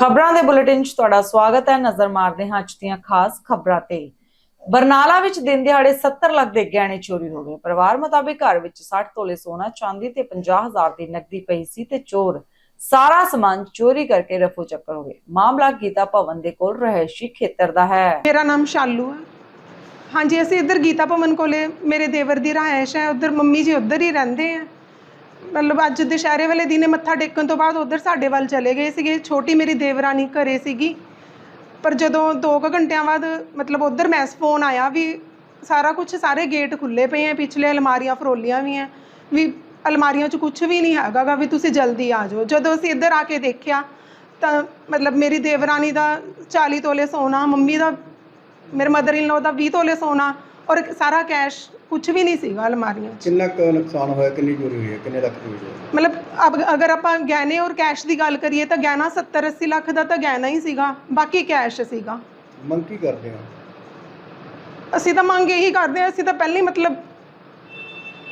ਖਬਰਾਂ ਦੇ ਬੁਲੇਟਿਨ 'ਚ ਤੁਹਾਡਾ ਸਵਾਗਤ ਹੈ। ਨਜ਼ਰ ਮਾਰਦੇ ਹਾਂ ਅੱਜ ਦੀਆਂ ਖਾਸ ਖਬਰਾਂ ਤੇ। ਬਰਨਾਲਾ ਵਿੱਚ ਦਿਨ ਦਿਹਾੜੇ 70 ਲੱਖ ਦੇ ਗਹਿਣੇ ਚੋਰੀ ਹੋ ਗਏ। ਪਰਿਵਾਰ ਮੁਤਾਬਿਕ ਘਰ ਵਿੱਚ 60 ਤੋਲੇ ਸੋਨਾ, ਚਾਂਦੀ ਤੇ 50000 ਦੀ ਨਕਦੀ ਪਈ ਸੀ ਤੇ ਚੋਰ ਸਾਰਾ ਸਮਾਨ ਚੋਰੀ ਕਰਕੇ ਰਫੂ ਚੱਕਰ ਹੋ ਗਏ। ਮਾਮਲਾ ਗੀਤਾ ਭਵਨ ਦੇ ਕੋਲ ਰਹਿਸ਼ੀ ਖੇਤਰ ਦਾ ਹੈ। ਮੇਰਾ ਨਾਮ ਸ਼ਾਲੂ ਹੈ ਹਾਂਜੀ, ਅਸੀਂ ਇੱਧਰ ਗੀਤਾ ਭਵਨ ਕੋਲੇ, ਮੇਰੇ ਦੇਵਰ ਦੀ ਰਹਾਇਸ਼ ਹੈ। ਉੱਧਰ ਮੰਮੀ ਜੀ ਉੱਧਰ ਹੀ ਰਹਿੰਦੇ ਆ। ਮਤਲਬ ਅੱਜ ਦੁਸ਼ਹਿਰੇ ਵਾਲੇ ਦਿਨੇ ਮੱਥਾ ਟੇਕਣ ਤੋਂ ਬਾਅਦ ਉੱਧਰ ਸਾਡੇ ਵੱਲ ਚਲੇ ਗਏ ਸੀਗੇ। ਛੋਟੀ ਮੇਰੀ ਦੇਵਰਾਨੀ ਘਰੇ ਸੀਗੀ। ਪਰ ਜਦੋਂ 2 ਘੰਟਿਆਂ ਬਾਅਦ ਮਤਲਬ ਉੱਧਰ ਮੈਸ ਫੋਨ ਆਇਆ ਵੀ ਸਾਰਾ ਕੁਝ ਸਾਰੇ ਗੇਟ ਖੁੱਲੇ ਪਏ ਆ, ਪਿਛਲੇ ਅਲਮਾਰੀਆਂ ਫਰੋਲੀਆਂ ਵੀ ਆ, ਵੀ ਅਲਮਾਰੀਆਂ 'ਚ ਕੁਝ ਵੀ ਨਹੀਂ ਹੈਗਾ ਗਾ ਵੀ ਤੁਸੀਂ ਜਲਦੀ ਆ ਜਾਓ। ਜਦੋਂ ਅਸੀਂ ਇੱਧਰ ਆ ਕੇ ਦੇਖਿਆ ਤਾਂ ਮਤਲਬ ਮੇਰੀ ਦੇਵਰਾਨੀ ਦਾ 40 ਤੋਲੇ ਸੋਨਾ, ਮੰਮੀ ਦਾ, ਮੇਰੇ ਮਦਰ ਇਨ ਲਾਅ ਦਾ 20 ਤੋਲੇ ਸੋਨਾ ਔਰ ਸਾਰਾ ਕੈਸ਼ ਕੁਝ ਵੀ ਨਹੀਂ ਸੀਗਾ ਅਲਮਾਰੀਆਂ 'ਚ। ਕਿੰਨਾ ਕੁ ਨੁਕਸਾਨ ਹੋਇਆ ਕਿੰਨੀ ਚੋਰੀ ਹੋਈ ਹੈ ਕਿੰਨੇ ਲੱਖ ਦੀ ਹੋਈ ਹੈ? ਮਤਲਬ ਅਬ ਅਗਰ ਆਪਾਂ ਗਹਿਣੇ ਔਰ ਕੈਸ਼ ਦੀ ਗੱਲ ਕਰੀਏ ਤਾਂ ਗਹਿਣਾ 70 80 ਲੱਖ ਦਾ ਤਾਂ ਗਹਿਣਾ ਹੀ ਸੀਗਾ ਬਾਕੀ ਕੈਸ਼ ਸੀਗਾ। ਮੰਗ ਕੀ ਕਰਦੇ ਹੋ? ਅਸੀਂ ਤਾਂ ਮੰਗ ਇਹੀ ਕਰਦੇ ਹਾਂ ਅਸੀਂ ਤਾਂ ਪਹਿਲਾਂ ਹੀ ਮਤਲਬ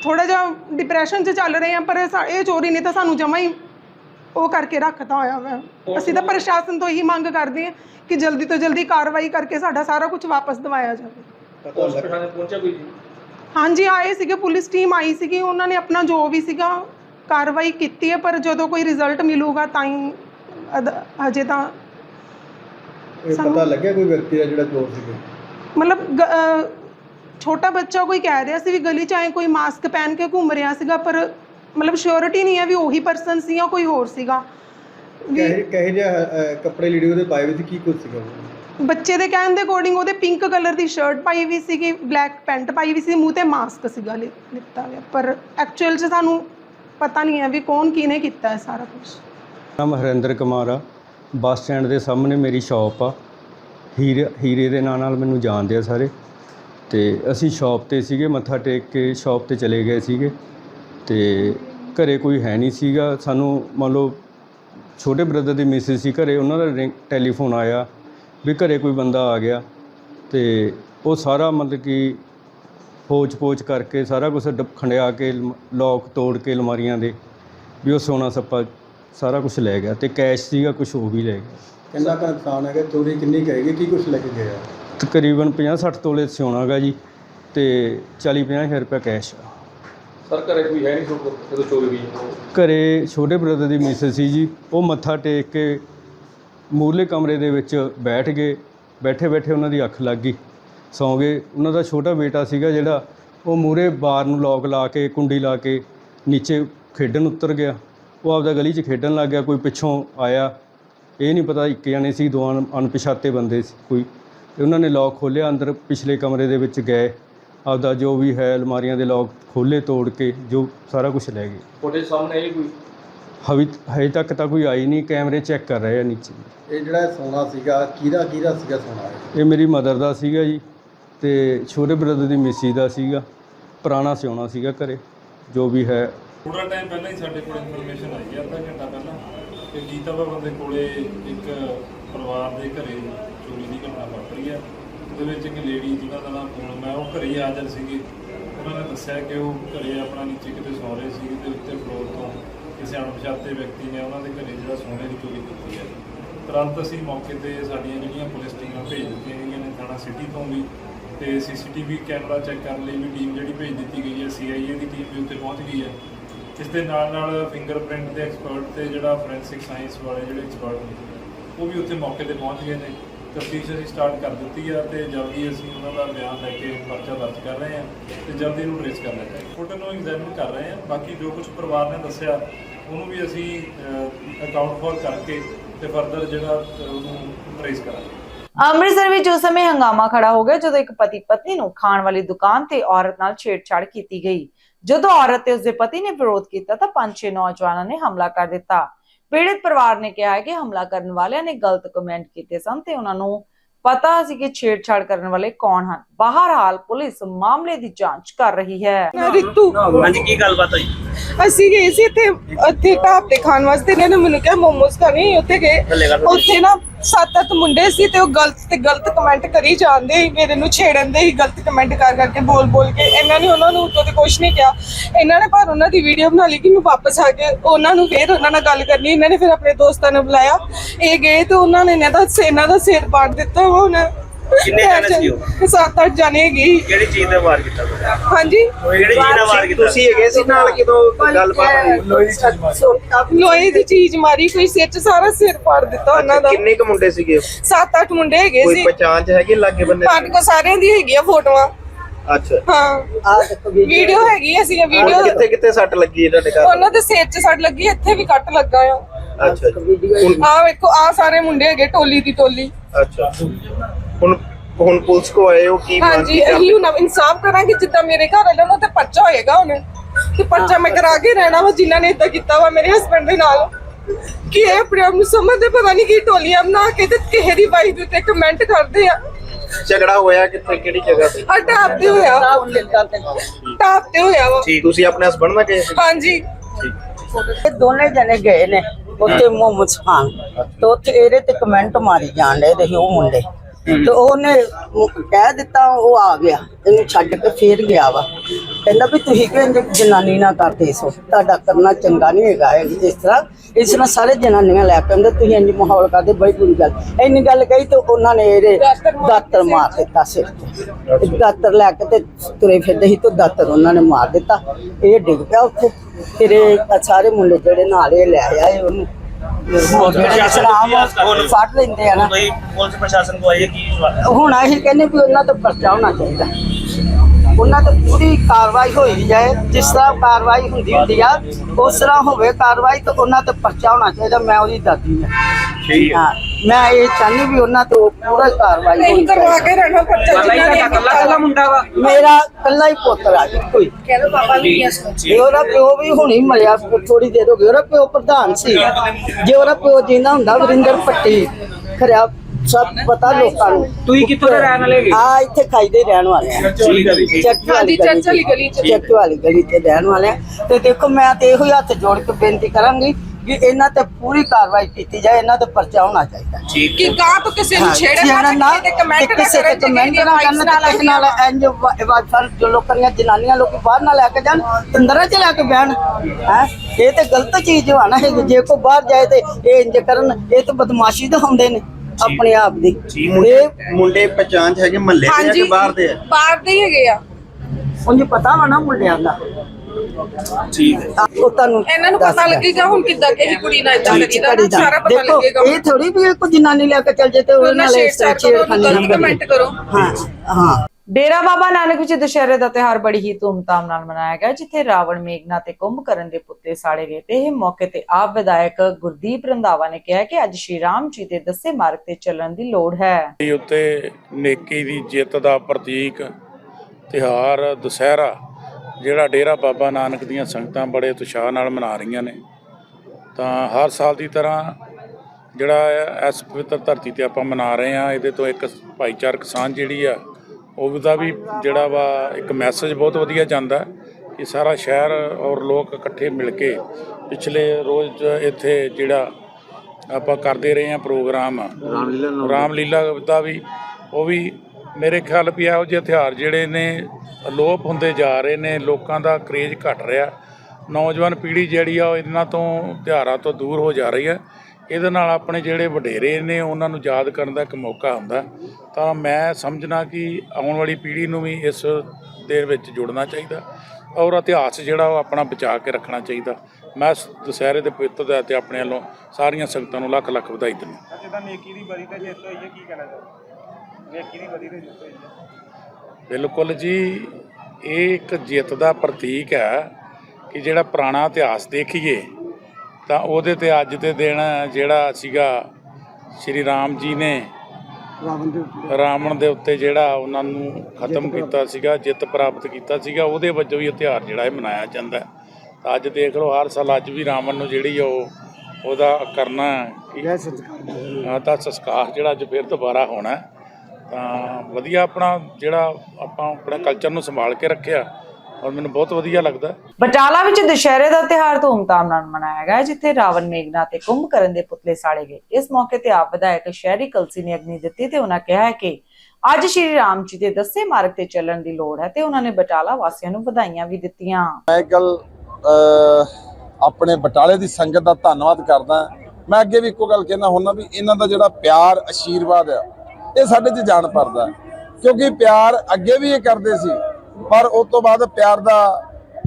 ਥੋੜਾ ਜਿਹਾ ਡਿਪਰੈਸ਼ਨ 'ਚ ਚੱਲ ਰਹੇ ਹਾਂ ਪਰ ਸਾ- ਇਹ ਚੋਰੀ ਨੇ ਤਾਂ ਸਾਨੂੰ ਜਮਾ ਹੀ ਉਹ ਕਰਕੇ ਰੱਖਤਾ ਹੋਇਆ ਵਾ। ਅਸੀਂ ਤਾਂ ਪ੍ਰਸ਼ਾਸਨ ਤੋਂ ਇਹੀ ਮੰਗ ਕਰਦੇ ਹਾਂ ਕਿ ਜਲਦੀ ਤੋਂ ਜਲਦੀ ਕਾਰਵਾਈ ਕਰਕੇ ਸਾਡਾ ਸਾਰਾ ਕੁਝ ਵਾਪਸ ਦਿਵਾਇਆ ਜਾਵੇ। ਪਤਾ ਲੱਗ ਹਾਂਜੀ ਆਏ ਸੀਗੇ ਪੁਲਿਸ ਟੀਮ ਆਈ ਸੀਗੀ ਉਹਨਾਂ ਨੇ ਆਪਣਾ ਜੋ ਵੀ ਸੀਗਾ ਕਾਰਵਾਈ ਕੀਤੀ ਹੈ ਪਰ ਜਦੋਂ ਕੋਈ ਰਿਜ਼ਲਟ ਮਿਲੂਗਾ ਤਾਂ ਹੀ ਅਦ- ਹਜੇ ਤਾਂ ਇਹ ਸਾਨੂੰ- ਪਤਾ ਲੱਗਿਆ ਕੋਈ ਵਿਅਕਤੀ ਦਾ ਜਿਹੜਾ ਚੋਰ ਸੀ ਮਤਲਬ ਗ- ਅਹ ਛੋਟਾ ਬੱਚਾ ਕੋਈ ਕਹਿ ਰਿਹਾ ਸੀ ਵੀ ਗਲੀ 'ਚ ਆਏ ਕੋਈ ਮਾਸਕ ਪਹਿਨ ਕੇ ਘੁੰਮ ਰਿਹਾ ਸੀਗਾ ਪਰ ਮਤਲਬ ਸ਼ੋਰਿਟੀ ਨਹੀਂ ਹੈ ਵੀ ਉਹੀ ਪਰਸਨ ਸੀ ਜਾਂ ਕੋਈ ਹੋਰ ਸੀਗਾ ਵੀ ਕਹੇ ਕਹੇ ਜਿਹਾ ਅਹ, ਕੱਪੜੇ ਲੀੜੇ ਉਹਦੇ ਪਾਏ ਹੋਏ ਸੀ ਕੀ ਕੁਝ ਸੀਗਾ ਉਹ? ਬੱਚੇ ਦੇ ਕਹਿਣ ਦੇ ਅਕੋਰਡਿੰਗ ਉਹਦੇ ਪਿੰਕ ਕਲਰ ਦੀ ਸ਼ਰਟ ਪਾਈ ਵੀ ਸੀਗੀ ਬਲੈਕ ਪੈਂਟ ਪਾਈ ਵੀ ਸੀ, ਮੂੰਹ ਤੇ ਮਾਸਕ ਸੀਗਾ ਲਿੱਤਾ ਗਿਆ ਪਰ ਐਕਚੁਅਲ 'ਚ ਸਾਨੂੰ ਪਤਾ ਨਹੀਂ ਹੈ ਵੀ ਕੌਣ ਕਿਹਨੇ ਕੀਤਾ ਹੈ ਸਾਰਾ ਕੁਝ ਨਾਮ ਹਰਿੰਦਰ ਕੁਮਾਰ ਆ। ਬੱਸ ਸਟੈਂਡ ਦੇ ਸਾਹਮਣੇ ਮੇਰੀ ਸ਼ਾਪ ਆ। ਹੀਰੇ ਹੀਰੇ ਦੇ ਨਾਂ ਨਾਲ ਮੈਨੂੰ ਜਾਣਦੇ ਆ ਸਾਰੇ। ਤੇ ਅਸੀਂ ਸ਼ਾਪ ਤੇ ਸੀਗੇ, ਮੱਥਾ ਟੇਕ ਕੇ ਸ਼ਾਪ ਤੇ ਚਲੇ ਗਏ ਸੀਗੇ। ਤੇ ਘਰੇ ਕੋਈ ਹੈ ਨਹੀਂ ਸੀਗਾ। ਸਾਨੂੰ ਮੰਨ ਲਓ, ਛੋਟੇ ਬ੍ਰਦਰ ਦੀ ਮਿਸਿਸ ਸੀ, ਘਰੇ ਉਹਨਾਂ ਦਾ ਟੈਲੀਫੋਨ ਆਇਆ। ਵੀ ਘਰੇ ਕੋਈ ਬੰਦਾ ਆ ਗਿਆ ਤੇ ਉਹ ਸਾਰਾ ਮਤਲਬ ਕਿ ਫੋਜ ਪੋਚ ਕਰਕੇ ਸਾਰਾ ਕੁਝ ਖੰਡਿਆ ਕੇ ਲੋਕ ਤੋੜ ਕੇ ਅਲਮਾਰੀਆਂ ਦੇ ਵੀ ਉਹ ਸੋਨਾ ਸੱਪਾ ਸਾਰਾ ਕੁਝ ਲੈ ਗਿਆ ਤੇ ਕੈਸ਼ ਸੀਗਾ ਕੁਝ ਉਹ ਵੀ ਲੈ ਗਿਆ। ਕਿੰਨਾ ਕੁ ਨੁਕਸਾਨ ਹੈਗਾ? ਚੋਰੀ ਕਿੰਨੀ ਕੁ ਹੈਗੀ? ਕੀ ਕੁਝ ਲੈ ਕੇ ਗਿਆ? ਤਕਰੀਬਨ 50-60 ਤੋਲੇ ਸੋਨਾ ਗਾ ਜੀ ਤੇ 40-50 ਹਜ਼ਾਰ ਰੁਪਏ ਕੈਸ਼ ਆ। ਸਰ ਘਰੇ ਕੋਈ ਹੈ ਨਹੀਂ ਸੋ ਜਦੋਂ ਚੋਰੀ ਹੋਈ? ਘਰੇ ਛੋਟੇ ਬ੍ਰਦਰ ਦੀ ਮਿਸਿਸ ਸੀ ਜੀ। ਉਹ ਮੱਥਾ ਟੇਕ ਕੇ ਮੂਰਲੇ ਕਮਰੇ ਦੇ ਵਿੱਚ ਬੈਠ ਗਏ, ਬੈਠੇ ਬੈਠੇ ਉਹਨਾਂ ਦੀ ਅੱਖ ਲੱਗ ਗਈ, ਸੌਂ ਗਏ। ਉਹਨਾਂ ਦਾ ਛੋਟਾ ਬੇਟਾ ਸੀਗਾ ਜਿਹੜਾ, ਉਹ ਮੂਰੇ ਬਾਰ ਨੂੰ ਲੋਕ ਲਾ ਕੇ, ਕੁੰਡੀ ਲਾ ਕੇ ਨੀਚੇ ਖੇਡਣ ਉੱਤਰ ਗਿਆ। ਉਹ ਆਪਦਾ ਗਲੀ 'ਚ ਖੇਡਣ ਲੱਗ ਗਿਆ, ਕੋਈ ਪਿੱਛੋਂ ਆਇਆ। ਇਹ ਨਹੀਂ ਪਤਾ ਇੱਕ ਜਾਣੇ ਸੀ, ਦੋ ਅਣ- ਅਣਪਛਾਤੇ ਬੰਦੇ ਸੀ ਕੋਈ। ਤੇ ਉਹਨਾਂ ਨੇ ਲੋਕ ਖੋਲ੍ਹਿਆ, ਅੰਦਰ ਪਿਛਲੇ ਕਮਰੇ ਦੇ ਵਿੱਚ ਗਏ। ਆਪਦਾ ਜੋ ਵੀ ਹੈ, ਅਲਮਾਰੀਆਂ ਦੇ ਲੋਕ ਖੋਲੇ ਤੋੜ ਕੇ ਜੋ ਸਾਰਾ ਕੁਝ ਲੈ ਗਏ। ਤੁਹਾਡੇ ਸਾਹਮਣੇ ਇਹ ਕੋਈ ਹਵੀ ਹਜੇ ਤੱਕ ਤਾਂ ਕੋਈ ਆਈ ਨਹੀਂ ਕੈਮਰੇ ਚੈੱਕ ਕਰ ਰਹੇ ਆ ਨੀਚੇ। ਇਹ ਜਿਹੜਾ ਸੋਨਾ ਸੀਗਾ ਕਿਹਦਾ ਕਿਹਦਾ ਸੀਗਾ ਸੋਨਾ ਇਹ? ਇਹ ਮੇਰੀ ਮਦਰ ਦਾ ਸੀਗਾ ਜੀ ਤੇ ਛੋਟੇ ਬ੍ਰਦਰ ਦੀ ਮਿਸੀ ਦਾ ਸੀਗਾ ਪੁਰਾਣਾ ਸਿਉਣਾ ਸੀਗਾ ਘਰੇ ਜੋ ਵੀ ਹੈ। ਥੋੜਾ ਟਾਈਮ ਪਹਿਲਾਂ ਹੀ ਸਾਡੇ ਕੋਲ ਇਨਫੋਰਮੇਸ਼ਨ ਆਈ ਹੈ ਅੱਧਾ ਘੰਟਾ ਪਹਿਲਾਂ। ਕਿ ਗੀਤਾ ਭਵਨ ਦੇ ਕੋਲੇ ਇੱਕ ਪਰਿਵਾਰ ਦੇ ਘਰੇ ਚੋਰੀ ਦੀ ਘਟਨਾ ਵਾਪਰੀ ਹੈ ਉਹਦੇ ਵਿੱਚ ਇੱਕ ਲੇਡੀ ਜਿਹਦਾ ਦਾ ਨਾਮ ਪੂਨਮ ਹੈ ਉਹ ਘਰੇ ਹੀ ਹਾਜ਼ਰ ਸੀਗੀ। ਉਹਨਾਂ ਨੇ ਦੱਸਿਆ ਕਿ ਉਹ ਘਰੇ ਆਪਣਾ ਨੀਚੇ ਕਿਤੇ ਸੌ ਰਹੇ ਸੀ ਤੇ ਉੱਤੇ ਫਲੋਰ ਤੋਂ ਕਿਸੇ ਅਣਪਛਾਤੇ ਵਿਅਕਤੀ ਨੇ ਉਹਨਾਂ ਦੇ ਘਰੇ ਜਿਹੜਾ ਸੋਨੇ ਦੀ ਚੋਰੀ ਕੀਤੀ ਹੈ। ਤੁਰੰਤ ਅਸੀਂ ਮੌਕੇ ਤੇ ਸਾਡੀਆਂ ਜਿਹੜੀਆਂ ਪੁਲਿਸ ਟੀਮਾਂ ਭੇਜ ਦਿੱਤੀਆਂ ਗਈਆਂ ਨੇ ਥਾਣਾ ਸਿਟੀ ਤੋਂ ਵੀ ਤੇ ਸੀਸੀਟੀਵੀ ਕੈਮਰਾ ਚੈੱਕ ਕਰਨ ਲਈ ਵੀ ਟੀਮ ਜਿਹੜੀ ਭੇਜ ਦਿੱਤੀ ਗਈ ਹੈ ਸੀਆਈਏ ਦੀ ਟੀਮ ਵੀ ਉੱਥੇ ਪਹੁੰਚ ਗਈ ਹੈ। ਇਸ ਦੇ ਨਾਲ ਨਾਲ ਫਿੰਗਰਪ੍ਰਿੰਟ ਦੇ ਐਕਸਪਰਟ ਤੇ ਜਿਹੜਾ ਫੋਰੈਂਸਿਕ ਸਾਇੰਸ ਵਾਲੇ ਜਿਹੜੇ ਐਕਸਪਰਟ ਨੇ, ਉਹ ਵੀ ਉੱਥੇ ਮੌਕੇ ਤੇ ਪਹੁੰਚ ਗਏ ਨੇ। ਤਫਤੀਸ਼ ਅਸੀਂ ਸਟਾਰਟ ਕਰ ਦਿੱਤੀ ਆ ਤੇ ਜਲਦੀ ਅਸੀਂ ਉਹਨਾਂ ਦਾ ਬਿਆਨ ਲੈ ਕੇ ਪਰਚਾ ਦਰਜ ਕਰ ਰਹੇ ਹਾਂ ਤੇ ਜਲਦੀ ਨੂੰ ਟ੍ਰੇਸ ਕਰ ਲਾਂਗੇ ਫੋਟੋ ਨੂੰ ਐਗਜ਼ਾਮਿਨ ਕਰ ਰਹੇ ਹਾਂ। ਬਾਕੀ ਜੋ ਕੁਝ ਪਰਿਵਾਰ ਨੇ ਦੱਸਿਆ ਉਹਨੂੰ ਵੀ ਅਸੀਂ ਅਕਾਊਂਟ ਫੋਰ ਕਰਕੇ ਤੇ ਫਰਦਰ ਜਿਹੜਾ ਉਹਨੂੰ ਟ੍ਰੇਸ ਕਰਾਂਗੇ। ਅੰਮ੍ਰਿਤਸਰ ਵਿੱਚ ਉਸ ਸਮੇਂ ਹੰਗਾਮਾ ਖੜਾ ਹੋ ਗਿਆ ਜਦੋਂ ਇੱਕ ਪਤੀ ਪਤਨੀ ਨੂੰ ਖਾਣ ਵਾਲੀ ਦੁਕਾਨ ਤੇ ਔਰਤ ਨਾਲ ਛੇੜਛਾੜ ਕੀਤੀ ਗਈ। ਜਦੋਂ ਔਰਤ ਤੇ ਉਸਦੇ ਪਤੀ ਨੇ ਵਿਰੋਧ ਕੀਤਾ ਤਾਂ ਪੰਜ ਛੇ ਨੌਜਵਾਨਾਂ ਨੇ ਹਮਲਾ ਕਰ ਦਿੱਤਾ। ਪੀੜਿਤ ਪਰਿਵਾਰ ਨੇ ਕਿਹਾ ਹੈ ਕਿ ਹਮਲਾ ਕਰਨ ਵਾਲਿਆਂ ਨੇ ਗਲਤ ਕਮੈਂਟ ਕੀਤੇ ਸਨ ਤੇ ਉਹਨਾਂ ਨੂੰ ਪਤਾ ਸੀ ਕਿ ਛੇੜਛਾੜ ਕਰਨ ਵਾਲੇ ਕੌਣ ਹਨ। ਬਹਰਹਾਲ ਪੁਲਿਸ ਮਾਮਲੇ ਦੀ ਜਾਂਚ ਕਰ ਰਹੀ ਹੈ। ਰਿਤੂ ਹਾਂਜੀ ਕੀ ਗੱਲਬਾਤ ਹੋਈ? ਅਸੀਂ ਗਏ ਸੀ ਇੱਥੇ ਇੱਥੇ ਢਾਬ ਤੇ ਖਾਣ ਵਾਸਤੇ ਇਹਨਾਂ ਨੇ ਮੈਨੂੰ ਕਿਹਾ ਮੋਮੋਸ ਖਾਣੇ ਉੱਥੇ ਗਏ। ਉੱਥੇ ਨਾ ਸੱਤ ਅੱਠ ਮੁੰਡੇ ਸੀ ਤੇ ਉਹ ਗਲਤ ਤੇ ਗਲਤ ਕਮੈਂਟ ਕਰੀ ਜਾਂਦੇ ਸੀ ਮੇਰੇ ਨੂੰ ਛੇੜਨ ਦੇ ਹੀ ਗਲਤ ਕਮੈਂਟ ਕਰ ਕਰਕੇ ਬੋਲ ਬੋਲ ਕੇ। ਇਹਨਾਂ ਨੇ ਉਹਨਾਂ ਨੂੰ ਉੱਤੋਂ ਤੇ ਕੁਝ ਨਹੀਂ ਕਿਹਾ। ਇਹਨਾਂ ਨੇ ਪਰ ਉਹਨਾਂ ਦੀ ਵੀਡੀਓ ਬਣਾ ਲਈ ਕਿ ਮੈਂ ਵਾਪਸ ਆ ਕੇ ਉਹਨਾਂ ਨੂੰ ਫੇਰ ਉਹਨਾਂ ਨਾਲ ਗੱਲ ਕਰਨੀ। ਇਹਨਾਂ ਨੇ ਫਿਰ ਆਪਣੇ ਦੋਸਤਾਂ ਨੂੰ ਬੁਲਾਇਆ। ਇਹ ਗਏ ਤੇ ਉਹਨਾਂ ਨੇ ਇਹਨਾਂ ਦਾ ਇਹਨਾਂ ਦਾ ਸਿਰ ਪਾੜ ਦਿੱਤਾ ਹੁਣ ਕਿੰਨੇ ਜਾਣੇ ਸੀ ਉਹ? ਸੱਤ ਅੱਠ ਜਾਣੇ ਹੈਗੇ। ਕਿਹੜੀ ਚੀਜ਼ ਦਾ ਵਾਰ ਕੀਤਾ ਤੁਸੀਂ? ਹਾਂਜੀ? ਕਿਹੜੀ ਚੀਜ਼ ਦਾ ਵਾਰ ਕੀਤਾ? ਤੁਸੀਂ ਹੈਗੇ ਸੀ ਨਾਲ ਕਿਦੋਂ ਗੱਲਬਾਤ ਹੋਈ? ਲੋਹੇ ਦੀ ਚੀਜ਼ ਮਾਰੀ। ਕੋਈ ਸਿਰ ਚ ਸਾਰਾ ਸਿਰ ਪਾੜ ਦਿੱਤਾ ਉਹਨਾਂ ਦਾ। ਕਿੰਨੇ ਕੁ ਮੁੰਡੇ ਸੀਗੇ? ਸੱਤ ਅੱਠ ਮੁੰਡੇ ਹੈਗੇ ਕੋਈ ਸੀ। ਪਛਾਣ ਚ ਹੈਗੀ ਲਾਗੇ ਬੰਦੇ? ਸਾਡੇ ਕੋਲ ਸਾਰਿਆਂ ਦੀ ਹੈਗੀਆਂ ਫੋਟੋਆਂ। ਅੱਛਾ। ਹਾਂ। ਵੀਡੀਓ ਹੈਗੀ ਆ, ਅਸੀਂ ਵੀਡੀਓ। ਕਿੱਥੇ ਕਿੱਥੇ ਸੱਟ ਲੱਗੀ ਹੈ ਤੁਹਾਡੇ ਘਰ? ਉਹਨਾਂ ਦੇ ਸਿਰ 'ਚ ਸੱਟ ਲੱਗੀ ਇੱਥੇ ਵੀ ਕੱਟ ਲੱਗਾ ਆ। ਅੱਛਾ। ਜੀ। ਹੁਣ ਆਹ ਵੇਖੋ ਆਹ ਸਾਰੇ ਮੁੰਡੇ ਹੈਗੇ ਟੋਲੀ ਦੀ ਟੋਲੀ। ਅੱਛਾ। ਹੁਣ ਹੁਣ ਪੁਲਿਸ ਕੋ ਆਏ ਹੋ ਕੀ ਮੰਗ ਹਾਂਜੀ ਕੀ ਕਰਦੇ? ਅਸੀਂ ਹੁਣ ਇਨਸਾਫ ਕਰਾਂਗੇ ਜਿੱਦਾਂ ਮੇਰੇ ਘਰ ਵਾਲਿਆਂ ਨੂੰ ਤੇ ਪਰਚਾ ਹੋਏਗਾ ਹੁਣ। ਤੇ ਪਰਚਾ ਮੈਂ ਕਰਾ ਕੇ ਰਹਿਣਾ ਵਾ ਜਿਨ੍ਹਾਂ ਨੇ ਇਦਾਂ ਕੀਤਾ ਵਾ ਮੇਰੇ ਹਸਬੰਡ ਦੇ ਨਾਲ। ਕਿ ਇਹ ਆਪ ਨੂੰ ਸਮਝਦੇ ਪਤਾ ਨਹੀਂ ਕੀ ਟੋਲੀਆਂ ਬਣਾ ਕੇ ਤੇ ਕਿਸੇ ਦੀ ਵਾਈਫ ਦੇ ਉੱਤੇ ਕਮੈਂਟ ਕਰਦੇ ਆ। ਝਗੜਾ ਹੋਇਆ ਕਿੱਥੇ ਕਿਹੜੀ ਜਗ੍ਹਾ ਤੇ? ਆ ਟਾਪ ਤੇ ਹੋਇਆ। ਟਾਪ ਤੇ ਹੋਇਆ ਵਾ। ਠੀਕ ਤੁਸੀਂ ਆਪਣੇ ਹਸਬੰਡ ਨਾਲ ਗਏ ਸੀ? ਹਾਂਜੀ। ਇਹ ਦੋਨੇ ਜਣੇ ਗਏ ਨੇ ਉੱਥੇ ਮੁਹੰਮਦ ਖਾਨ। ਤੇ ਉੱਥੇ ਇਹਦੇ ਤੇ ਕਮੈਂਟ ਮਾਰੀ ਜਾਣ ਸੀ ਉਹ ਮੁੰਡੇ। ਤੇ ਉਹਨੇ ਕਹਿ ਦਿੱਤਾ ਉਹ ਆ ਗਿਆ ਇਹਨੂੰ ਛੱਡ ਕੇ ਫੇਰ ਗਿਆ ਵਾ। ਕਹਿੰਦਾ ਵੀ ਤੁਸੀਂ ਕਿਉਂ ਜਨਾਨੀ ਨਾ ਕਰਦੇ ਸੋ ਤੁਹਾਡਾ ਕਰਨਾ ਚੰਗਾ ਨਹੀਂ ਹੈਗਾ ਇਸ ਤਰ੍ਹਾਂ ਇਸ ਤਰ੍ਹਾਂ ਸਾਰੇ ਜਨਾਨੀਆਂ ਲੈ ਕੇ ਆਉਂਦੇ ਤੁਸੀਂ ਇੰਜ ਮਾਹੌਲ ਕਰਦੇ ਬੜੀ ਬੁਰੀ ਗੱਲ। ਇੰਨੀ ਗੱਲ ਕਹੀ ਤੇ ਉਹਨਾਂ ਨੇ ਇਹਦੇ ਦਾਤਰ ਮਾਰ ਦਿੱਤਾ ਸਿਰ ਤੇ। ਦਾਤਰ ਲੈ ਕੇ ਤੇ ਤੁਰੇ ਫਿਰਦੇ ਸੀ ਤੇ ਦਾਤਰ ਉਹਨਾਂ ਨੇ ਮਾਰ ਦਿੱਤਾ। ਇਹ ਡਿੱਗ ਪਿਆ ਉੱਥੇ। ਤੇਰੇ ਸਾਰੇ ਮੁੰਡੇ ਜਿਹੜੇ ਨਾਲ ਇਹ ਲੈ ਆਏ ਉਹਨੂੰ। ਹੋਰ ਜਿਹੜੇ ਇਸਲਾਮ ਉਹ ਫੜ ਲੈਂਦੇ ਆ ਨਾ। ਕੋਈ ਪੁਲਿਸ ਪ੍ਰਸ਼ਾਸਨ ਕੋ ਆਈ ਹੈ ਕੀ ਸਵਾਲ ਹੁਣ ਅਸੀਂ ਕਹਿੰਦੇ ਵੀ ਉਹਨਾਂ ਤੇ ਪਰਚਾ ਹੋਣਾ ਚਾਹੀਦਾ। ਉਹਨਾਂ ਤੇ ਪੂਰੀ ਕਾਰਵਾਈ ਹੋਈ ਜਾਏ ਜਿਸ ਤਰ੍ਹਾਂ ਕਾਰਵਾਈ ਹੁੰਦੀ ਹੁੰਦੀ ਆ ਉਸ ਤਰ੍ਹਾਂ ਹੋਵੇ ਕਾਰਵਾਈ ਤੇ ਉਹਨਾਂ ਤੇ ਪਰਚਾ ਹੋਣਾ ਚਾਹੀਦਾ ਮੈਂ ਉਹਦੀ ਦਾਦੀ ਹਾਂ। ਠੀਕ ਹਾਂ। ਮੈਂ ਇਹ ਚਾਹੁੰਦੀ ਵੀ ਉਹਨਾਂ ਤੇ ਪੂਰਾ ਕਾਰਵਾਈ ਹੋਣੀ ਨਹੀਂ ਕਰਵਾ ਚਾਹੀਦੀ ਕੇ ਰਹਿਣਾ ਪਰਚਾ ਜਿਨ੍ਹਾਂ ਨੇ ਕੀਤਾ ਮੇਰਾ ਕੱਲਾ ਹੀ ਪੁੱਤਰ ਆ ਇੱਕੋ ਹੀ ਇਹ ਉਹਦਾ ਪਿਓ ਵੀ ਹੁਣੀ ਮਰਿਆ ਥੋੜੀ ਦੇਰ ਹੋ ਗਈ ਉਹਦਾ ਪਿਓ ਪ੍ਰਧਾਨ ਸੀ। ਜੇ ਉਹਦਾ ਪਿਓ ਜਿੰਦਾ ਹੁੰਦਾ ਵਰਿੰਦਰ ਪੱਟੀ ਖਰਿਆ ਸਭ ਪਤਾ ਲੋਕਾਂ ਨੂੰ। ਤੁਸੀਂ ਕਿੱਥੋਂ ਦੇ ਰਹਿਣ ਵਾਲੇ ਆ ਇੱਥੇ ਖਾਈ ਦੇ ਰਹਿਣ ਵਾਲੇ ਆ। ਠੀਕ ਹੈ ਜੀ ਚੱਕ ਹਾਂਜੀ, ਚਰਚ ਵਾਲੀ ਗਲੀ ਚ। ਚੱਕ ਵਾਲੀ ਗਲੀ ਤੇ ਰਹਿਣ ਵਾਲੇ ਆ। ਤੇ ਦੇਖੋ ਮੈਂ ਤੇ ਇਹੋ ਹੀ ਹੱਥ ਜੋੜ ਕੇ ਬੇਨਤੀ ਕਰਾਂਗੀ ਕਿ ਇਹਨਾਂ ਤੇ ਪੂਰੀ ਕਾਰਵਾਈ ਕੀਤੀ ਜਾਏ ਇਹਨਾਂ ਤੇ ਪਰਚਾ ਹੋਣਾ ਚਾਹੀਦਾ। ਕਿ ਗਾਂ ਤੋਂ ਕਿਸੇ ਨੂੰ ਛੇੜੇ ਛੇੜਨ ਨਾ ਤੇ ਕਮੈਂਟ ਨਾ ਕਿਸੇ ਤੇ ਕਮੈਂਟ ਨਾ ਕਰਨ ਤੇ ਕਿਸੇ ਨਾਲ ਇੰਜ ਵਾਟਸਐਪ ਜੋ ਲੋਕਾਂ ਜਨਾਨੀਆਂ ਲੋਕੀ ਬਾਹਰ ਨਾ ਲੈ ਕੇ ਜਾਣ ਅੰਦਰਾਂ ਚ ਲੈ ਕੇ ਬਹਿਣ ਹੈ? ਇਹ ਤੇ ਗਲਤ ਚੀਜ਼ ਹੋਣਾ ਹੈ ਜੇ ਕੋ ਬਾਹਰ ਜਾਏ ਤੇ ਇਹ ਇੰਜ ਕਰਨ ਇਹ ਤਾਂ ਬਦਮਾਸ਼ੀ ਦਿਖਾਉਂਦੇ ਨੇ ਆਪਣੇ ਆਪ ਦੀ। ਇਹ ਮੁੰਡੇ ਪਛਾਣ ਚ ਹੈਗੇ ਮਹੱਲੇ ਦੇ ਆ ਹਾਂਜੀ ਕਿ ਬਾਹਰ ਦੇ ਆ? ਬਾਹਰ ਦੇ ਹੀ ਹੈਗੇ ਆ। ਉਹਨੂੰ ਪਤਾ ਵਾ ਨਾ ਮੁੰਡਿਆਂ ਦਾ। ਠੀਕ ਹੈ ਉਹ ਤੁਹਾਨੂੰ ਇਹਨਾਂ ਨੂੰ ਪਤਾ ਦੱਸਦਾ। ਲੱਗੇਗਾ ਹੁਣ ਕਿੱਦਾਂ ਕਿਸੇ ਕੁੜੀ ਨਾਲ ਇਦਾਂ ਕਰੀਦਾ ਘੜੀ ਦਾ। ਸਾਰਾ ਪਤਾ ਦੇਖੋ ਲੱਗੇਗਾ ਇਹ ਥੋੜੀ ਵੀ ਕੋਈ ਜਨਾਨੀ ਲੈ ਕੇ ਚੱਲ ਜੇ ਤੇ ਉਹਨਾਂ ਨਾਲ ਸ਼ੇਰ ਇਸ ਤਰ੍ਹਾਂ ਚਾਰ ਕਰੋ ਛੇੜਖਾਨੀ ਗਲਤ ਨਾ ਕਰੇ। ਕਮੈਂਟ ਕਰੋ ਹਾਂ ਹਾਂ ਡੇਰਾ ਬਾਬਾ ਨਾਨਕ ਵਿੱਚ ਦੁਸ਼ਹਿਰੇ ਦਾ ਤਿਉਹਾਰ ਬੜੀ ਹੀ ਧੂਮਧਾਮ ਨਾਲ ਮਨਾਇਆ ਗਿਆ ਜਿੱਥੇ ਰਾਵਣ ਮੇਘਨਾ ਤੇ ਕੁੰਭਕਰਨ ਦੇ ਪੁੱਤੇ ਸਾੜੇ ਗਏ ਤੇ ਇਹ ਮੌਕੇ ਤੇ ਆਪ ਵਿਧਾਇਕ ਗੁਰਦੀਪ ਰੰਧਾਵਾ ਨੇ ਕਿਹਾ ਕਿ ਅੱਜ ਸ਼੍ਰੀ ਰਾਮ ਜੀ ਦੇ ਦੱਸੇ ਮਾਰਗ ਤੇ ਚੱਲਣ ਦੀ ਲੋੜ ਹੈ ਉੱਤੇ ਨੇਕੀ ਦੀ ਜਿੱਤ ਦਾ ਪ੍ਰਤੀਕ ਤਿਹਾਰ ਦੁਸਹਿਰਾ ਜਿਹੜਾ ਡੇਰਾ ਬਾਬਾ ਨਾਨਕ ਦੀਆਂ ਸੰਗਤਾਂ ਬੜੇ ਉਤਸ਼ਾਹ ਨਾਲ ਮਨਾ ਰਹੀਆਂ ਨੇ ਤਾਂ ਹਰ ਸਾਲ ਦੀ ਤਰ੍ਹਾਂ ਜਿਹੜਾ ਇਸ ਪਵਿੱਤਰ ਧਰਤੀ ਤੇ ਆਪਾਂ ਮਨਾ ਰਹੇ ਆ ਇਹਦੇ ਤੋਂ ਇੱਕ ਭਾਈਚਾਰਕ ਸਾਂਝ ਜਿਹੜੀ ਆ ਉਹਦਾ ਵੀ ਜਿਹੜਾ ਵਾ ਇੱਕ ਮੈਸੇਜ ਬਹੁਤ ਵਧੀਆ ਜਾਂਦਾ ਕਿ ਸਾਰਾ ਸ਼ਹਿਰ ਔਰ ਲੋਕ ਇਕੱਠੇ ਮਿਲ ਕੇ ਪਿਛਲੇ ਰੋਜ਼ ਇੱਥੇ ਜਿਹੜਾ ਆਪਾਂ ਕਰਦੇ ਰਹੇ ਆ ਪ੍ਰੋਗਰਾਮ ਰਾਮਲੀਲਾ ਦਾ ਵੀ ਉਹ ਵੀ ਮੇਰੇ ਖਿਆਲ ਵੀ ਇਹੋ ਜਿਹੇ ਹਥਿਆਰ ਜਿਹੜੇ ਨੇ ਅਲੋਪ ਹੁੰਦੇ ਜਾ ਰਹੇ ਨੇ, ਲੋਕਾਂ ਦਾ ਕਰੇਜ ਘਟ ਰਿਹਾ। ਨੌਜਵਾਨ ਪੀੜ੍ਹੀ ਜਿਹੜੀ ਆ, ਉਹ ਇਹਨਾਂ ਤੋਂ ਤਿਉਹਾਰਾਂ ਤੋਂ ਦੂਰ ਹੋ ਜਾ ਰਹੀ ਹੈ ਇਹਦੇ ਨਾਲ ਆਪਣੇ ਜਿਹੜੇ ਵਡੇਰੇ ਨੇ, ਉਹਨਾਂ ਨੂੰ ਯਾਦ ਕਰਨ ਦਾ ਇੱਕ ਮੌਕਾ ਹੁੰਦਾ। ਤਾਂ ਮੈਂ ਸਮਝਣਾ ਕਿ ਆਉਣ ਵਾਲੀ ਪੀੜ੍ਹੀ ਨੂੰ ਵੀ ਇਸ ਦੇ ਵਿੱਚ ਜੁੜਨਾ ਚਾਹੀਦਾ ਔਰ ਇਤਿਹਾਸ ਜਿਹੜਾ, ਉਹ ਆਪਣਾ ਬਚਾ ਕੇ ਰੱਖਣਾ ਚਾਹੀਦਾ। ਮੈਂ ਦੁਸਹਿਰੇ ਦੇ ਪਵਿੱਤਰ ਦਾ ਤੇ ਆਪਣੇ ਵੱਲੋਂ ਸਾਰੀਆਂ ਸੰਗਤਾਂ ਨੂੰ ਲੱਖ ਲੱਖ ਵਧਾਈ ਦਿੰਦਾ। ਜਿੱਦਾਂ ਨੇਕੀ ਦੀ ਬਰੀ ਤੇ ਜਿੱਤ ਹੋਈ ਹੈ ਕੀ ਕਹਿਣਾ ਚਾਹੁੰਦੇ ਬਿਲਕੁਲ ਜੀ ਇਹ ਇੱਕ ਜਿੱਤ ਦਾ ਪ੍ਰਤੀਕ ਹੈ ਕਿ ਜਿਹੜਾ ਪੁਰਾਣਾ ਇਤਿਹਾਸ ਦੇਖੀਏ ਤਾਂ ਉਹਦੇ ਤੇ ਅੱਜ ਦੇ ਦਿਨ ਜਿਹੜਾ ਸੀਗਾ ਸ਼੍ਰੀ ਰਾਮ ਜੀ ਨੇ ਰਾਵਣ ਦੇ ਉੱਤੇ ਜਿਹੜਾ ਉਹਨਾਂ ਨੂੰ ਖਤਮ ਕੀਤਾ ਸੀਗਾ ਜਿੱਤ ਪ੍ਰਾਪਤ ਕੀਤਾ ਸੀਗਾ ਉਹਦੇ ਵਜੋਂ ਹੀ ਇਹ ਤਿਉਹਾਰ ਜਿਹੜਾ ਇਹ ਮਨਾਇਆ ਜਾਂਦਾ ਹੈ। ਤਾਂ ਅੱਜ ਦੇਖ ਲਓ ਹਰ ਸਾਲ ਅੱਜ ਵੀ ਰਾਵਣ ਨੂੰ ਜਿਹੜੀ ਉਹ ਉਹਦਾ ਕਰਨਾ ਕਿ ਹਾਂ ਤਾਂ ਸੰਸਕਾਰ ਜਿਹੜਾ ਅੱਜ ਫਿਰ ਦੁਬਾਰਾ ਹੋਣਾ ਹੈ। ਤਾਂ ਵਧੀਆ ਆਪਣਾ ਜਿਹੜਾ ਆਪਾਂ ਆਪਣੇ ਕਲਚਰ ਨੂੰ ਸੰਭਾਲ ਕੇ ਰੱਖਿਆ ਔਰ ਮੈਨੂੰ ਬਹੁਤ ਵਧੀਆ ਲੱਗਦਾ। ਬਟਾਲਾ ਵਿੱਚ ਦੁਸ਼ਹਿਰੇ ਦਾ ਤਿਹਾਰ ਧੂਮਧਾਮ ਨਾਲ ਮਨਾਇਆ ਗਿਆ ਜਿੱਥੇ ਰਾਵਣ ਮੇਘਨਾ ਤੇ ਕੁੰਭਕਰਨ ਦੇ ਪੁਤਲੇ ਸਾੜੇ ਗਏ। ਇਸ ਮੌਕੇ ਤੇ ਆਪ ਵਿਧਾਇਕ ਸ਼ਹਿਰੀ ਕਲਸੀ ਨੇ ਅਗਨੀ ਦਿੱਤੀ ਤੇ ਉਹਨਾਂ ਕਿਹਾ ਕਿ ਅੱਜ ਸ਼੍ਰੀ ਰਾਮ ਜੀ ਦੇ ਦੱਸੇ ਮਾਰਗ ਤੇ ਚੱਲਣ ਦੀ ਲੋੜ ਹੈ ਤੇ ਉਹਨਾਂ ਨੇ ਬਟਾਲਾ ਵਾਸੀਆਂ ਨੂੰ ਵਧਾਈਆਂ ਵੀ ਦਿੱਤੀਆਂ। ਮੈਂ ਇੱਕ ਗੱਲ ਅਹ, ਆਪਣੇ ਬਟਾਲੇ ਦੀ ਸੰਗਤ ਦਾ ਧੰਨਵਾਦ ਕਰਦਾ। ਮੈਂ ਅੱਗੇ ਵੀ ਇੱਕੋ ਗੱਲ ਕਹਿਣਾ ਹੁੰਦਾ ਵੀ ਇਹਨਾਂ ਦਾ ਜਿਹੜਾ ਪਿਆਰ ਆਸ਼ੀਰਵਾਦ ਆ ਇਹ ਸਾਡੇ 'ਚ ਜਾਣ ਪਰਦਾ ਕਿਉਂਕਿ ਪਿਆਰ ਅੱਗੇ ਵੀ ਇਹ ਕਰਦੇ ਸੀ, ਪਰ ਉਸ ਤੋਂ ਬਾਅਦ ਪਿਆਰ ਦਾ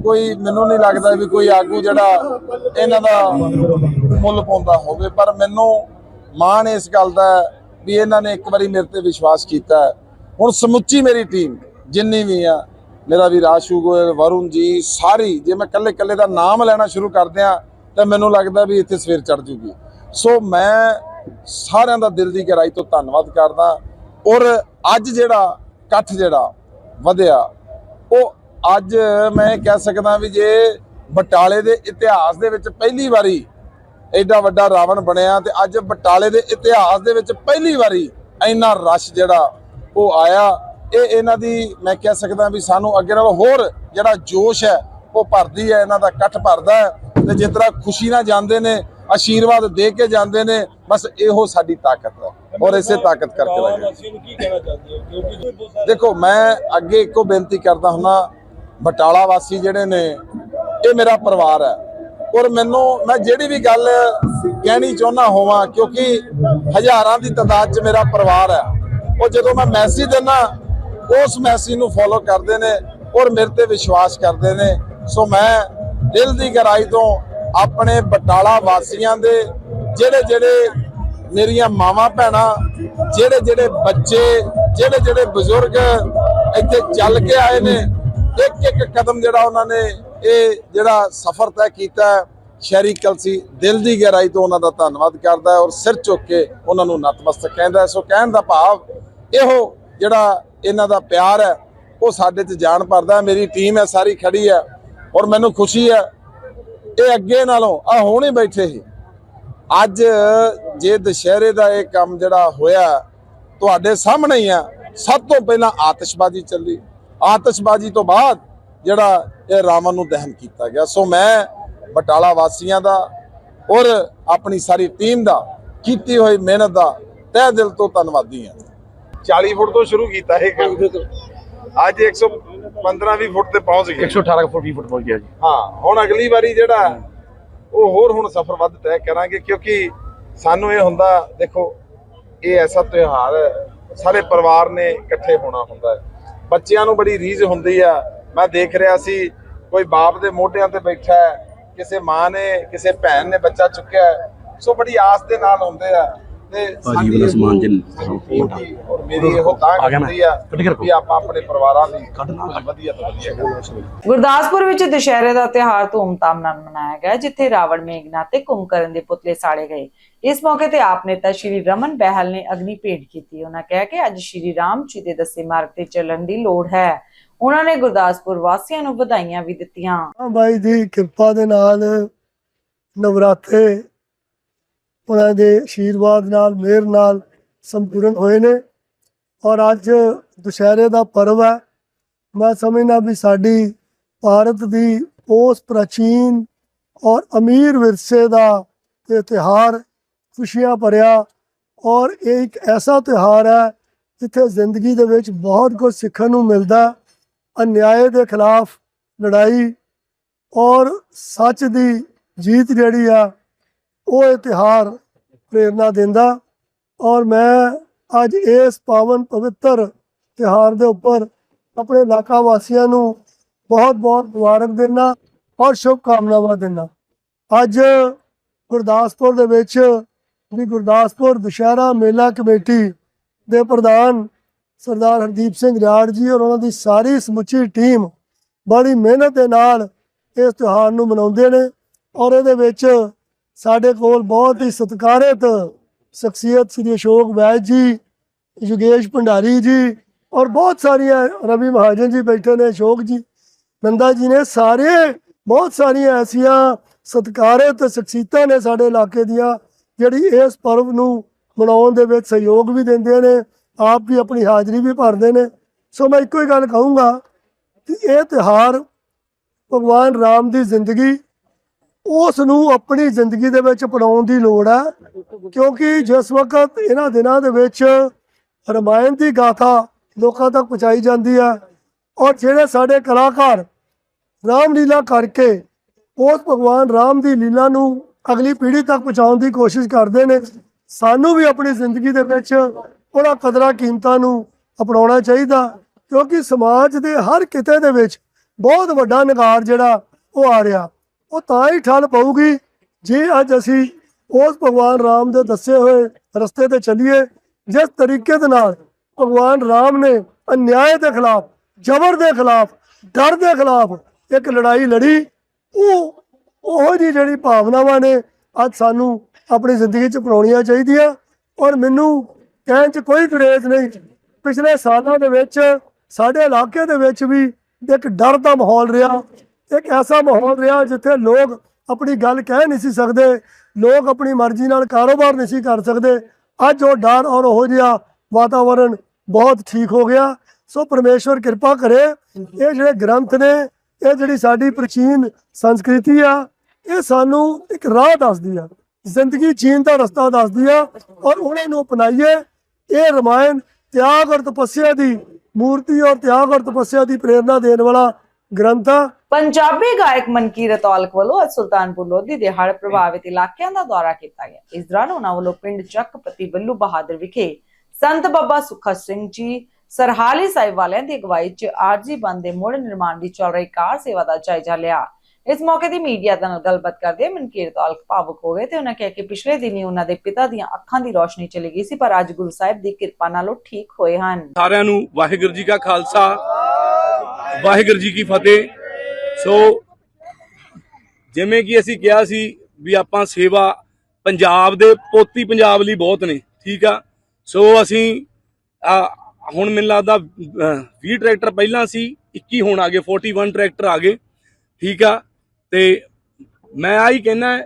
ਕੋਈ ਮੈਨੂੰ ਨਹੀਂ ਲੱਗਦਾ ਵੀ ਕੋਈ ਆਗੂ ਜਿਹੜਾ ਇਹਨਾਂ ਦਾ ਮੁੱਲ ਪਾਉਂਦਾ ਹੋਵੇ। ਪਰ ਮੈਨੂੰ ਮਾਣ ਇਸ ਗੱਲ ਦਾ ਵੀ ਇਹਨਾਂ ਨੇ ਇੱਕ ਵਾਰੀ ਮੇਰੇ ਤੇ ਵਿਸ਼ਵਾਸ ਕੀਤਾ ਹੁਣ ਸਮੁੱਚੀ ਮੇਰੀ ਟੀਮ, ਜਿੰਨੀ ਵੀ ਆ, ਮੇਰਾ ਵੀ ਰਾਸ਼ੂ ਗੋਇਲ, ਵਰੁਣ ਜੀ, ਸਾਰੀ, ਜੇ ਮੈਂ ਕੱਲੇ ਕੱਲੇ ਦਾ ਨਾਮ ਲੈਣਾ ਸ਼ੁਰੂ ਕਰ ਦਿਆਂ, ਤਾਂ ਮੈਨੂੰ ਲੱਗਦਾ ਵੀ ਇੱਥੇ ਸਵੇਰ ਚੜ ਜੂਗੀ। ਸੋ ਮੈਂ ਸਾਰਿਆਂ ਦਾ ਦਿਲ ਦੀ ਗਹਿਰਾਈ ਤੋਂ ਧੰਨਵਾਦ ਕਰਦਾ। ਔਰ ਅੱਜ ਜਿਹੜਾ ਇਕੱਠ ਜਿਹੜਾ ਵਧਿਆ, ਉਹ ਅੱਜ ਮੈਂ ਕਹਿ ਸਕਦਾ ਵੀ ਜੇ ਬਟਾਲੇ ਦੇ ਇਤਿਹਾਸ ਦੇ ਵਿੱਚ ਪਹਿਲੀ ਵਾਰੀ ਐਡਾ ਵੱਡਾ ਰਾਵਣ ਬਣਿਆ ਤੇ ਅੱਜ ਬਟਾਲੇ ਦੇ ਇਤਿਹਾਸ ਦੇ ਵਿੱਚ ਪਹਿਲੀ ਵਾਰੀ ਇੰਨਾ ਰਸ਼ ਜਿਹੜਾ ਉਹ ਆਇਆ, ਇਹ ਇਹਨਾਂ ਦੀ ਮੈਂ ਕਹਿ ਸਕਦਾ ਵੀ ਸਾਨੂੰ ਅੱਗੇ ਨਾਲੋਂ ਹੋਰ ਜਿਹੜਾ ਜੋਸ਼ ਹੈ, ਉਹ ਭਰਦੀ ਹੈ, ਇਹਨਾਂ ਦਾ ਇਕੱਠ ਭਰਦਾ ਹੈ। ਤੇ ਜਿਸ ਤਰ੍ਹਾਂ ਖੁਸ਼ੀ ਨਾਲ ਜਾਂਦੇ ਨੇ ਆਸ਼ੀਰਵਾਦ ਦੇ ਕੇ ਜਾਂਦੇ ਨੇ ਬਸ ਇਹੋ ਸਾਡੀ ਤਾਕਤ ਹੈ ਔਰ ਇਸੇ ਤਾਕਤ ਕਰਕੇ ਲੱਗੇ। ਦੇਖੋ ਮੈਂ ਅੱਗੇ ਇੱਕੋ ਬੇਨਤੀ ਕਰਦਾ ਹੁਣਾ ਬਟਾਲਾ ਵਾਸੀ ਜਿਹੜੇ ਨੇ ਇਹ ਮੇਰਾ ਪਰਿਵਾਰ ਹੈ। ਔਰ ਮੈਨੂੰ ਮੈਂ ਜਿਹੜੀ ਵੀ ਗੱਲ ਕਹਿਣੀ ਚਾਹੁੰਦਾ ਹੋਵਾਂ ਕਿਉਂਕਿ ਹਜ਼ਾਰਾਂ ਦੀ ਤਾਦਾਦ 'ਚ ਮੇਰਾ ਪਰਿਵਾਰ ਹੈ। ਉਹ ਜਦੋਂ ਮੈਂ ਮੈਸੇਜ ਦਿੰਦਾ ਉਸ ਮੈਸੇਜ ਨੂੰ ਫੋਲੋ ਕਰਦੇ ਨੇ ਔਰ ਮੇਰੇ ਤੇ ਵਿਸ਼ਵਾਸ ਕਰਦੇ ਨੇ। ਸੋ ਮੈਂ ਦਿਲ ਦੀ ਗਹਿਰਾਈ ਤੋਂ ਆਪਣੇ ਬਟਾਲਾ ਵਾਸੀਆਂ ਦੇ ਜਿਹੜੇ ਜਿਹੜੇ ਮੇਰੀਆਂ ਮਾਵਾਂ ਭੈਣਾਂ, ਜਿਹੜੇ ਜਿਹੜੇ ਬੱਚੇ, ਜਿਹੜੇ ਜਿਹੜੇ ਬਜ਼ੁਰਗ ਇੱਥੇ ਚੱਲ ਕੇ ਆਏ ਨੇ, ਇੱਕ ਇੱਕ ਕਦਮ ਜਿਹੜਾ ਉਹਨਾਂ ਨੇ ਇਹ ਜਿਹੜਾ ਸਫ਼ਰ ਤੈਅ ਕੀਤਾ ਸ਼ਹਿਰੀ ਕਲਸੀ ਦਿਲ ਦੀ ਗਹਿਰਾਈ ਤੋਂ ਉਹਨਾਂ ਦਾ ਧੰਨਵਾਦ ਕਰਦਾ ਔਰ ਸਿਰ ਚੁੱਕ ਕੇ ਉਹਨਾਂ ਨੂੰ ਨਤਮਸਤਕ ਕਹਿੰਦਾ ਸੋ ਕਹਿਣ ਦਾ ਭਾਵ ਇਹੋ ਜਿਹੜਾ ਇਹਨਾਂ ਦਾ ਪਿਆਰ ਹੈ, ਉਹ ਸਾਡੇ 'ਚ ਜਾਣ ਭਰਦਾ ਮੇਰੀ ਟੀਮ ਹੈ, ਸਾਰੀ ਖੜੀ ਹੈ ਔਰ ਮੈਨੂੰ ਖੁਸ਼ੀ ਹੈ ਇਹ ਅੱਗੇ ਨਾਲੋਂ ਆ ਹੁਣੇ ਬੈਠੇ ਸੀ। ਅੱਜ ਜੇ ਦੁਸ਼ਹਿਰੇ ਦਾ ਇਹ ਕੰਮ ਜਿਹੜਾ ਹੋਇਆ, ਤੁਹਾਡੇ ਸਾਹਮਣੇ ਹੀ ਆ। ਸਭ ਤੋਂ ਪਹਿਲਾਂ ਆਤਿਸ਼ਬਾਜ਼ੀ ਚੱਲੀ। ਆਤਿਸ਼ਬਾਜ਼ੀ ਤੋਂ ਬਾਅਦ ਜਿਹੜਾ ਇਹ ਰਾਵਣ ਨੂੰ ਦਹਨ ਕੀਤਾ ਗਿਆ। ਸੋ ਮੈਂ ਬਟਾਲਾ ਵਾਸੀਆਂ ਦਾ ਔਰ ਆਪਣੀ ਸਾਰੀ ਟੀਮ ਦਾ ਕੀਤੀ ਹੋਈ ਮਿਹਨਤ ਦਾ ਤਹਿ ਦਿਲ ਤੋਂ ਧੰਨਵਾਦੀ ਹਾਂ। 40 ਫੁੱਟ ਤੋਂ ਸ਼ੁਰੂ ਕੀਤਾ ਇਹ ਕੰਮ। ਅੱਜ 115 20 ਫੁੱਟ ਤੇ ਪਹੁੰਚ ਗਏ। 118 ਫੁੱਟ 20 ਫੁੱਟ ਪਹੁੰਚ ਗਿਆ ਜੀ। ਹਾਂ ਹੁਣ ਅਗਲੀ ਵਾਰੀ ਜਿਹੜਾ ਉਹ ਹੋਰ ਹੁਣ ਸਫ਼ਰ ਵੱਧ ਤੈਅ ਕਰਾਂਗੇ ਕਿਉਂਕਿ ਸਾਨੂੰ ਇਹ ਹੁੰਦਾ ਦੇਖੋ ਇਹ ਐਸਾ ਤਿਉਹਾਰ ਹੈ ਸਾਰੇ ਪਰਿਵਾਰ ਨੇ ਇਕੱਠੇ ਹੋਣਾ ਹੁੰਦਾ ਹੈ। ਬੱਚਿਆਂ ਨੂੰ ਬੜੀ ਰੀਝ ਹੁੰਦੀ ਆ। ਮੈਂ ਦੇਖ ਰਿਹਾ ਸੀ ਕੋਈ ਬਾਪ ਦੇ ਮੋਢਿਆਂ ਤੇ ਬੈਠਾ ਹੈ ਕਿਸੇ ਮਾਂ ਨੇ ਕਿਸੇ ਭੈਣ ਨੇ ਬੱਚਾ ਚੁੱਕਿਆ ਸੋ ਬੜੀ ਆਸ ਦੇ ਨਾਲ ਹੁੰਦੇ ਆ। ਸਾਡੀ ਵਾਲਾ ਸਮਾਨ ਜਿੰਨ ਔਰ ਮੇਰੀ ਇਹੋ ਤਾਂ ਹੁੰਦੀ ਆ ਵੀ ਆਪਾਂ ਆਪਣੇ ਪਰਿਵਾਰਾਂ ਲਈ ਕੁਝ ਵਧੀਆ ਤੋਂ ਵਧੀਆ ਕਰੀਏ ਗੁਰਦਾਸਪੁਰ ਵਿੱਚ ਦੁਸ਼ਹਿਰੇ ਦਾ ਤਿਹਾਰ ਧੂਮਧਾਮ ਨਾਲ ਮਨਾਇਆ ਗਿਆ ਜਿੱਥੇ ਰਾਵਣ ਮੇਘਨਾਥ ਤੇ ਕੁੰਭਕਰਨ ਦੇ ਪੁਤਲੇ ਸਾੜੇ ਗਏ। ਇਸ ਮੌਕੇ ਤੇ ਆਪ ਨੇਤਾ ਸ਼੍ਰੀ ਰਮਨ ਬਹਿਲ ਨੇ ਅਗਨੀ ਭੇਟ ਕੀਤੀ। ਉਹਨਾਂ ਕਿਹਾ ਕਿ ਅੱਜ ਸ਼੍ਰੀ ਰਾਮ ਜੀ ਦੇ ਦੱਸੇ ਮਾਰਗ ਤੇ ਚੱਲਣ ਦੀ ਲੋੜ ਹੈ। ਉਹਨਾਂ ਨੇ ਗੁਰਦਾਸਪੁਰ ਵਾਸੀਆਂ ਨੂੰ ਵਧਾਈਆਂ ਵੀ ਦਿੱਤੀਆਂ। ਬਾਈ ਦੀ ਕਿਰਪਾ ਦੇ ਨਾਲ ਨਵਰਾਤੇ ਉਹਨਾਂ ਦੇ ਆਸ਼ੀਰਵਾਦ ਨਾਲ, ਮਿਹਰ ਨਾਲ ਸੰਪੂਰਨ ਹੋਏ ਨੇ। ਔਰ ਅੱਜ ਦੁਸ਼ਹਿਰੇ ਦਾ ਪਰਵ ਹੈ। ਮੈਂ ਸਮਝਦਾ ਵੀ ਸਾਡੀ ਭਾਰਤ ਦੀ ਉਸ ਪ੍ਰਾਚੀਨ ਔਰ ਅਮੀਰ ਵਿਰਸੇ ਦਾ ਇਹ ਤਿਉਹਾਰ ਖੁਸ਼ੀਆਂ ਭਰਿਆ। ਔਰ ਇਹ ਇੱਕ ਐਸਾ ਤਿਉਹਾਰ ਹੈ ਜਿੱਥੇ ਜ਼ਿੰਦਗੀ ਦੇ ਵਿੱਚ ਬਹੁਤ ਕੁਝ ਸਿੱਖਣ ਨੂੰ ਮਿਲਦਾ ਅਨਿਆਏ ਦੇ ਖਿਲਾਫ ਲੜਾਈ ਔਰ ਸੱਚ ਦੀ ਜੀਤ ਜਿਹੜੀ ਆ ਉਹ ਇਹ ਤਿਉਹਾਰ ਪ੍ਰੇਰਨਾ ਦਿੰਦਾ ਔਰ ਮੈਂ ਅੱਜ ਇਸ ਪਾਵਨ ਪਵਿੱਤਰ ਤਿਉਹਾਰ ਦੇ ਉੱਪਰ ਆਪਣੇ ਇਲਾਕਾ ਵਾਸੀਆਂ ਨੂੰ ਬਹੁਤ ਬਹੁਤ ਮੁਬਾਰਕ ਦਿੰਦਾ ਔਰ ਸ਼ੁਭ ਕਾਮਨਾਵਾਂ ਦਿੰਦਾ। ਅੱਜ ਗੁਰਦਾਸਪੁਰ ਦੇ ਵਿੱਚ ਵੀ ਗੁਰਦਾਸਪੁਰ ਦੁਸ਼ਹਿਰਾ ਮੇਲਾ ਕਮੇਟੀ ਦੇ ਪ੍ਰਧਾਨ ਸਰਦਾਰ ਹਰਦੀਪ ਸਿੰਘ ਰਿਆੜ ਜੀ ਔਰ ਉਹਨਾਂ ਦੀ ਸਾਰੀ ਸਮੁੱਚੀ ਟੀਮ ਬੜੀ ਮਿਹਨਤ ਦੇ ਨਾਲ ਇਸ ਤਿਉਹਾਰ ਨੂੰ ਮਨਾਉਂਦੇ ਨੇ ਔਰ ਇਹਦੇ ਵਿੱਚ ਸਾਡੇ ਕੋਲ ਬਹੁਤ ਹੀ ਸਤਿਕਾਰਿਤ ਸ਼ਖਸੀਅਤ ਸ੍ਰੀ ਅਸ਼ੋਕ ਵੈਦ ਜੀ, ਯੋਗੇਸ਼ ਭੰਡਾਰੀ ਜੀ ਔਰ ਬਹੁਤ ਸਾਰੀਆਂ ਰਵੀ ਮਹਾਜਨ ਜੀ ਬੈਠੇ ਨੇ, ਅਸ਼ੋਕ ਜੀ, ਨੰਦਾ ਜੀ ਨੇ ਸਾਰੇ, ਬਹੁਤ ਸਾਰੀਆਂ ਐਸੀਆਂ ਸਤਿਕਾਰਿਤ ਸ਼ਖਸੀਅਤਾਂ ਨੇ ਸਾਡੇ ਇਲਾਕੇ ਦੀਆਂ ਜਿਹੜੀ ਇਸ ਪਰਵ ਨੂੰ ਮਨਾਉਣ ਦੇ ਵਿੱਚ ਸਹਿਯੋਗ ਵੀ ਦਿੰਦੇ ਨੇ, ਆਪ ਵੀ ਆਪਣੀ ਹਾਜ਼ਰੀ ਵੀ ਭਰਦੇ ਨੇ। ਸੋ ਮੈਂ ਇੱਕੋ ਹੀ ਗੱਲ ਕਹੂੰਗਾ ਕਿ ਇਹ ਤਿਉਹਾਰ ਭਗਵਾਨ ਰਾਮ ਦੀ ਜ਼ਿੰਦਗੀ ਉਸ ਨੂੰ ਆਪਣੀ ਜ਼ਿੰਦਗੀ ਦੇ ਵਿੱਚ ਅਪਣਾਉਣ ਦੀ ਲੋੜ ਹੈ ਕਿਉਂਕਿ ਜਿਸ ਵਕਤ ਇਹਨਾਂ ਦਿਨਾਂ ਦੇ ਵਿੱਚ ਰਮਾਇਣ ਦੀ ਗਾਥਾ ਲੋਕਾਂ ਤੱਕ ਪਹੁੰਚਾਈ ਜਾਂਦੀ ਹੈ ਔਰ ਜਿਹੜੇ ਸਾਡੇ ਕਲਾਕਾਰ ਰਾਮ ਲੀਲਾ ਕਰਕੇ ਉਸ ਭਗਵਾਨ ਰਾਮ ਦੀ ਲੀਲਾ ਨੂੰ ਅਗਲੀ ਪੀੜ੍ਹੀ ਤੱਕ ਪਹੁੰਚਾਉਣ ਦੀ ਕੋਸ਼ਿਸ਼ ਕਰਦੇ ਨੇ, ਸਾਨੂੰ ਵੀ ਆਪਣੀ ਜ਼ਿੰਦਗੀ ਦੇ ਵਿੱਚ ਉਹਨਾਂ ਕਦਰਾਂ ਕੀਮਤਾਂ ਨੂੰ ਅਪਣਾਉਣਾ ਚਾਹੀਦਾ। ਕਿਉਂਕਿ ਸਮਾਜ ਦੇ ਹਰ ਕਿਤੇ ਦੇ ਵਿੱਚ ਬਹੁਤ ਵੱਡਾ ਨਿਗਾਰ ਜਿਹੜਾ ਉਹ ਆ ਰਿਹਾ। ਉਹ ਤਾਂ ਹੀ ਠੱਲ ਪਊਗੀ। ਜੇ ਅੱਜ ਅਸੀਂ ਉਸ ਭਗਵਾਨ ਰਾਮ ਦੇ ਦੱਸੇ ਹੋਏ ਰਸਤੇ ਤੇ ਚੱਲੀਏ, ਜਿਸ ਤਰੀਕੇ ਦੇ ਨਾਲ ਭਗਵਾਨ ਰਾਮ ਨੇ ਅਨਿਆਏ ਦੇ ਖਿਲਾਫ, ਜ਼ਬਰ ਦੇ ਖਿਲਾਫ, ਡਰ ਦੇ ਖਿਲਾਫ ਇੱਕ ਲੜਾਈ ਲੜੀ, ਉਹ ਉਹ ਜੀ ਜਿਹੜੀ ਭਾਵਨਾਵਾਂ ਨੇ ਅੱਜ ਸਾਨੂੰ ਆਪਣੀ ਜ਼ਿੰਦਗੀ 'ਚ ਅਪਣਾਉਣੀਆਂ ਚਾਹੀਦੀਆਂ। ਔਰ ਮੈਨੂੰ ਕਹਿਣ 'ਚ ਕੋਈ ਗੁਰੇਜ਼ ਨਹੀਂ, ਪਿਛਲੇ ਸਾਲਾਂ ਦੇ ਵਿੱਚ ਸਾਡੇ ਇਲਾਕੇ ਦੇ ਵਿੱਚ ਵੀ ਇੱਕ ਡਰ ਦਾ ਮਾਹੌਲ ਰਿਹਾ। ਇੱਕ ਐਸਾ ਮਾਹੌਲ ਰਿਹਾ ਜਿੱਥੇ ਲੋਕ ਆਪਣੀ ਗੱਲ ਕਹਿ ਨਹੀਂ ਸੀ ਸਕਦੇ, ਲੋਕ ਆਪਣੀ ਮਰਜ਼ੀ ਨਾਲ ਕਾਰੋਬਾਰ ਨਹੀਂ ਸੀ ਕਰ ਸਕਦੇ। ਅੱਜ ਉਹ ਡਰ ਔਰ ਉਹ ਜਿਹਾ ਵਾਤਾਵਰਣ ਬਹੁਤ ਠੀਕ ਹੋ ਗਿਆ। ਸੋ ਪਰਮੇਸ਼ਵਰ ਕਿਰਪਾ ਕਰੇ, ਇਹ ਜਿਹੜੇ ਗ੍ਰੰਥ ਨੇ, ਇਹ ਜਿਹੜੀ ਸਾਡੀ ਪ੍ਰਾਚੀਨ ਸੰਸਕ੍ਰਿਤੀ ਆ, ਇਹ ਸਾਨੂੰ ਇੱਕ ਰਾਹ ਦੱਸਦੀ ਆ। ਜ਼ਿੰਦਗੀ ਜੀਣ ਦਾ ਰਸਤਾ ਦੱਸਦੀ ਆ ਔਰ ਉਹਨਾਂ ਨੂੰ ਅਪਣਾਈਏ। ਇਹ ਰਮਾਇਣ ਤਿਆਗ ਔਰ ਤਪੱਸਿਆ ਦੀ ਮੂਰਤੀ ਔਰ ਤਿਆਗ ਔਰ ਤਪੱਸਿਆ ਦੀ ਪ੍ਰੇਰਣਾ ਦੇਣ ਵਾਲਾ ਗ੍ਰੰਥ ਪੰਜਾਬੀ ਗਾਇਕ ਮਨਕੀਰਤ ਔਲਖ ਵੱਲੋਂ ਅੱਜ ਸੁਲਤਾਨਪੁਰ ਲੋਧੀ ਦੇ ਹੜ੍ਹ ਪ੍ਰਭਾਵਿਤ ਇਲਾਕਿਆਂ ਦਾ ਦੌਰਾ ਕੀਤਾ ਗਿਆ। ਇਸ ਦੌਰਾਨ ਉਹਨਾਂ ਵੱਲੋਂ ਪਿੰਡ ਚੱਕਪਤੀ ਬੱਲੂ ਬਹਾਦਰ ਵਿਖੇ ਸੰਤ ਬਾਬਾ ਸੁਖਾ ਸਿੰਘ ਜੀ ਸਰਹਾਲੀ ਸਾਹਿਬ ਵਾਲਿਆਂ ਦੀ ਅਗਵਾਈ 'ਚ ਆਰਜੀ ਬੰਦ ਦੇ ਮੁੜ ਨਿਰਮਾਣ ਦੀ ਚੱਲ ਰਹੀ ਕਾਰ ਸੇਵਾ ਦਾ ਜਾਇਜ਼ਾ ਲਿਆ। ਇਸ ਮੌਕੇ ਦੀ ਮੀਡੀਆ ਨਾਲ ਗੱਲਬਾਤ ਕਰਦੇ ਮਨਕੀਰਤ ਔਲਖ ਭਾਵੁਕ ਹੋ ਗਏ ਤੇ ਉਹਨਾਂ ਕਿਹਾ ਕਿ ਪਿਛਲੇ ਦਿਨੀ ਉਹਨਾਂ ਦੇ ਪਿਤਾ ਦੀਆਂ ਅੱਖਾਂ ਦੀ ਰੋਸ਼ਨੀ ਚਲੀ ਗਈ ਸੀ ਪਰ ਅੱਜ ਗੁਰੂ ਸਾਹਿਬ ਦੀ ਕਿਰਪਾ ਨਾਲ ਉਹ ਠੀਕ ਹੋਏ ਹਨ। ਸਾਰਿਆਂ ਨੂੰ ਵਾਹਿਗੁਰੂ ਜੀ ਕਾ ਖਾਲਸਾ ਵਾਹਿਗੁਰੂ ਜੀ ਕੀ ਫਤਿਹ। ਸੋ ਜਿਵੇਂ ਕਿ ਅਸੀਂ ਕਿਹਾ ਸੀ ਵੀ ਆਪਾਂ ਸੇਵਾ ਪੰਜਾਬ ਦੇ ਪੋਤੀ ਪੰਜਾਬ ਲਈ ਬਹੁਤ ਨੇ ਠੀਕ ਆ? ਸੋ ਅਸੀਂ ਹੁਣ ਮੈਨੂੰ ਲੱਗਦਾ ਅਹ, 20 ਟਰੈਕਟਰ ਪਹਿਲਾਂ ਸੀ 21 ਹੁਣ ਆ ਗਏ 41 ਟਰੈਕਟਰ ਆ ਗਏ ਠੀਕ ਆ? ਤੇ ਮੈਂ ਆਹੀ ਕਹਿਣਾ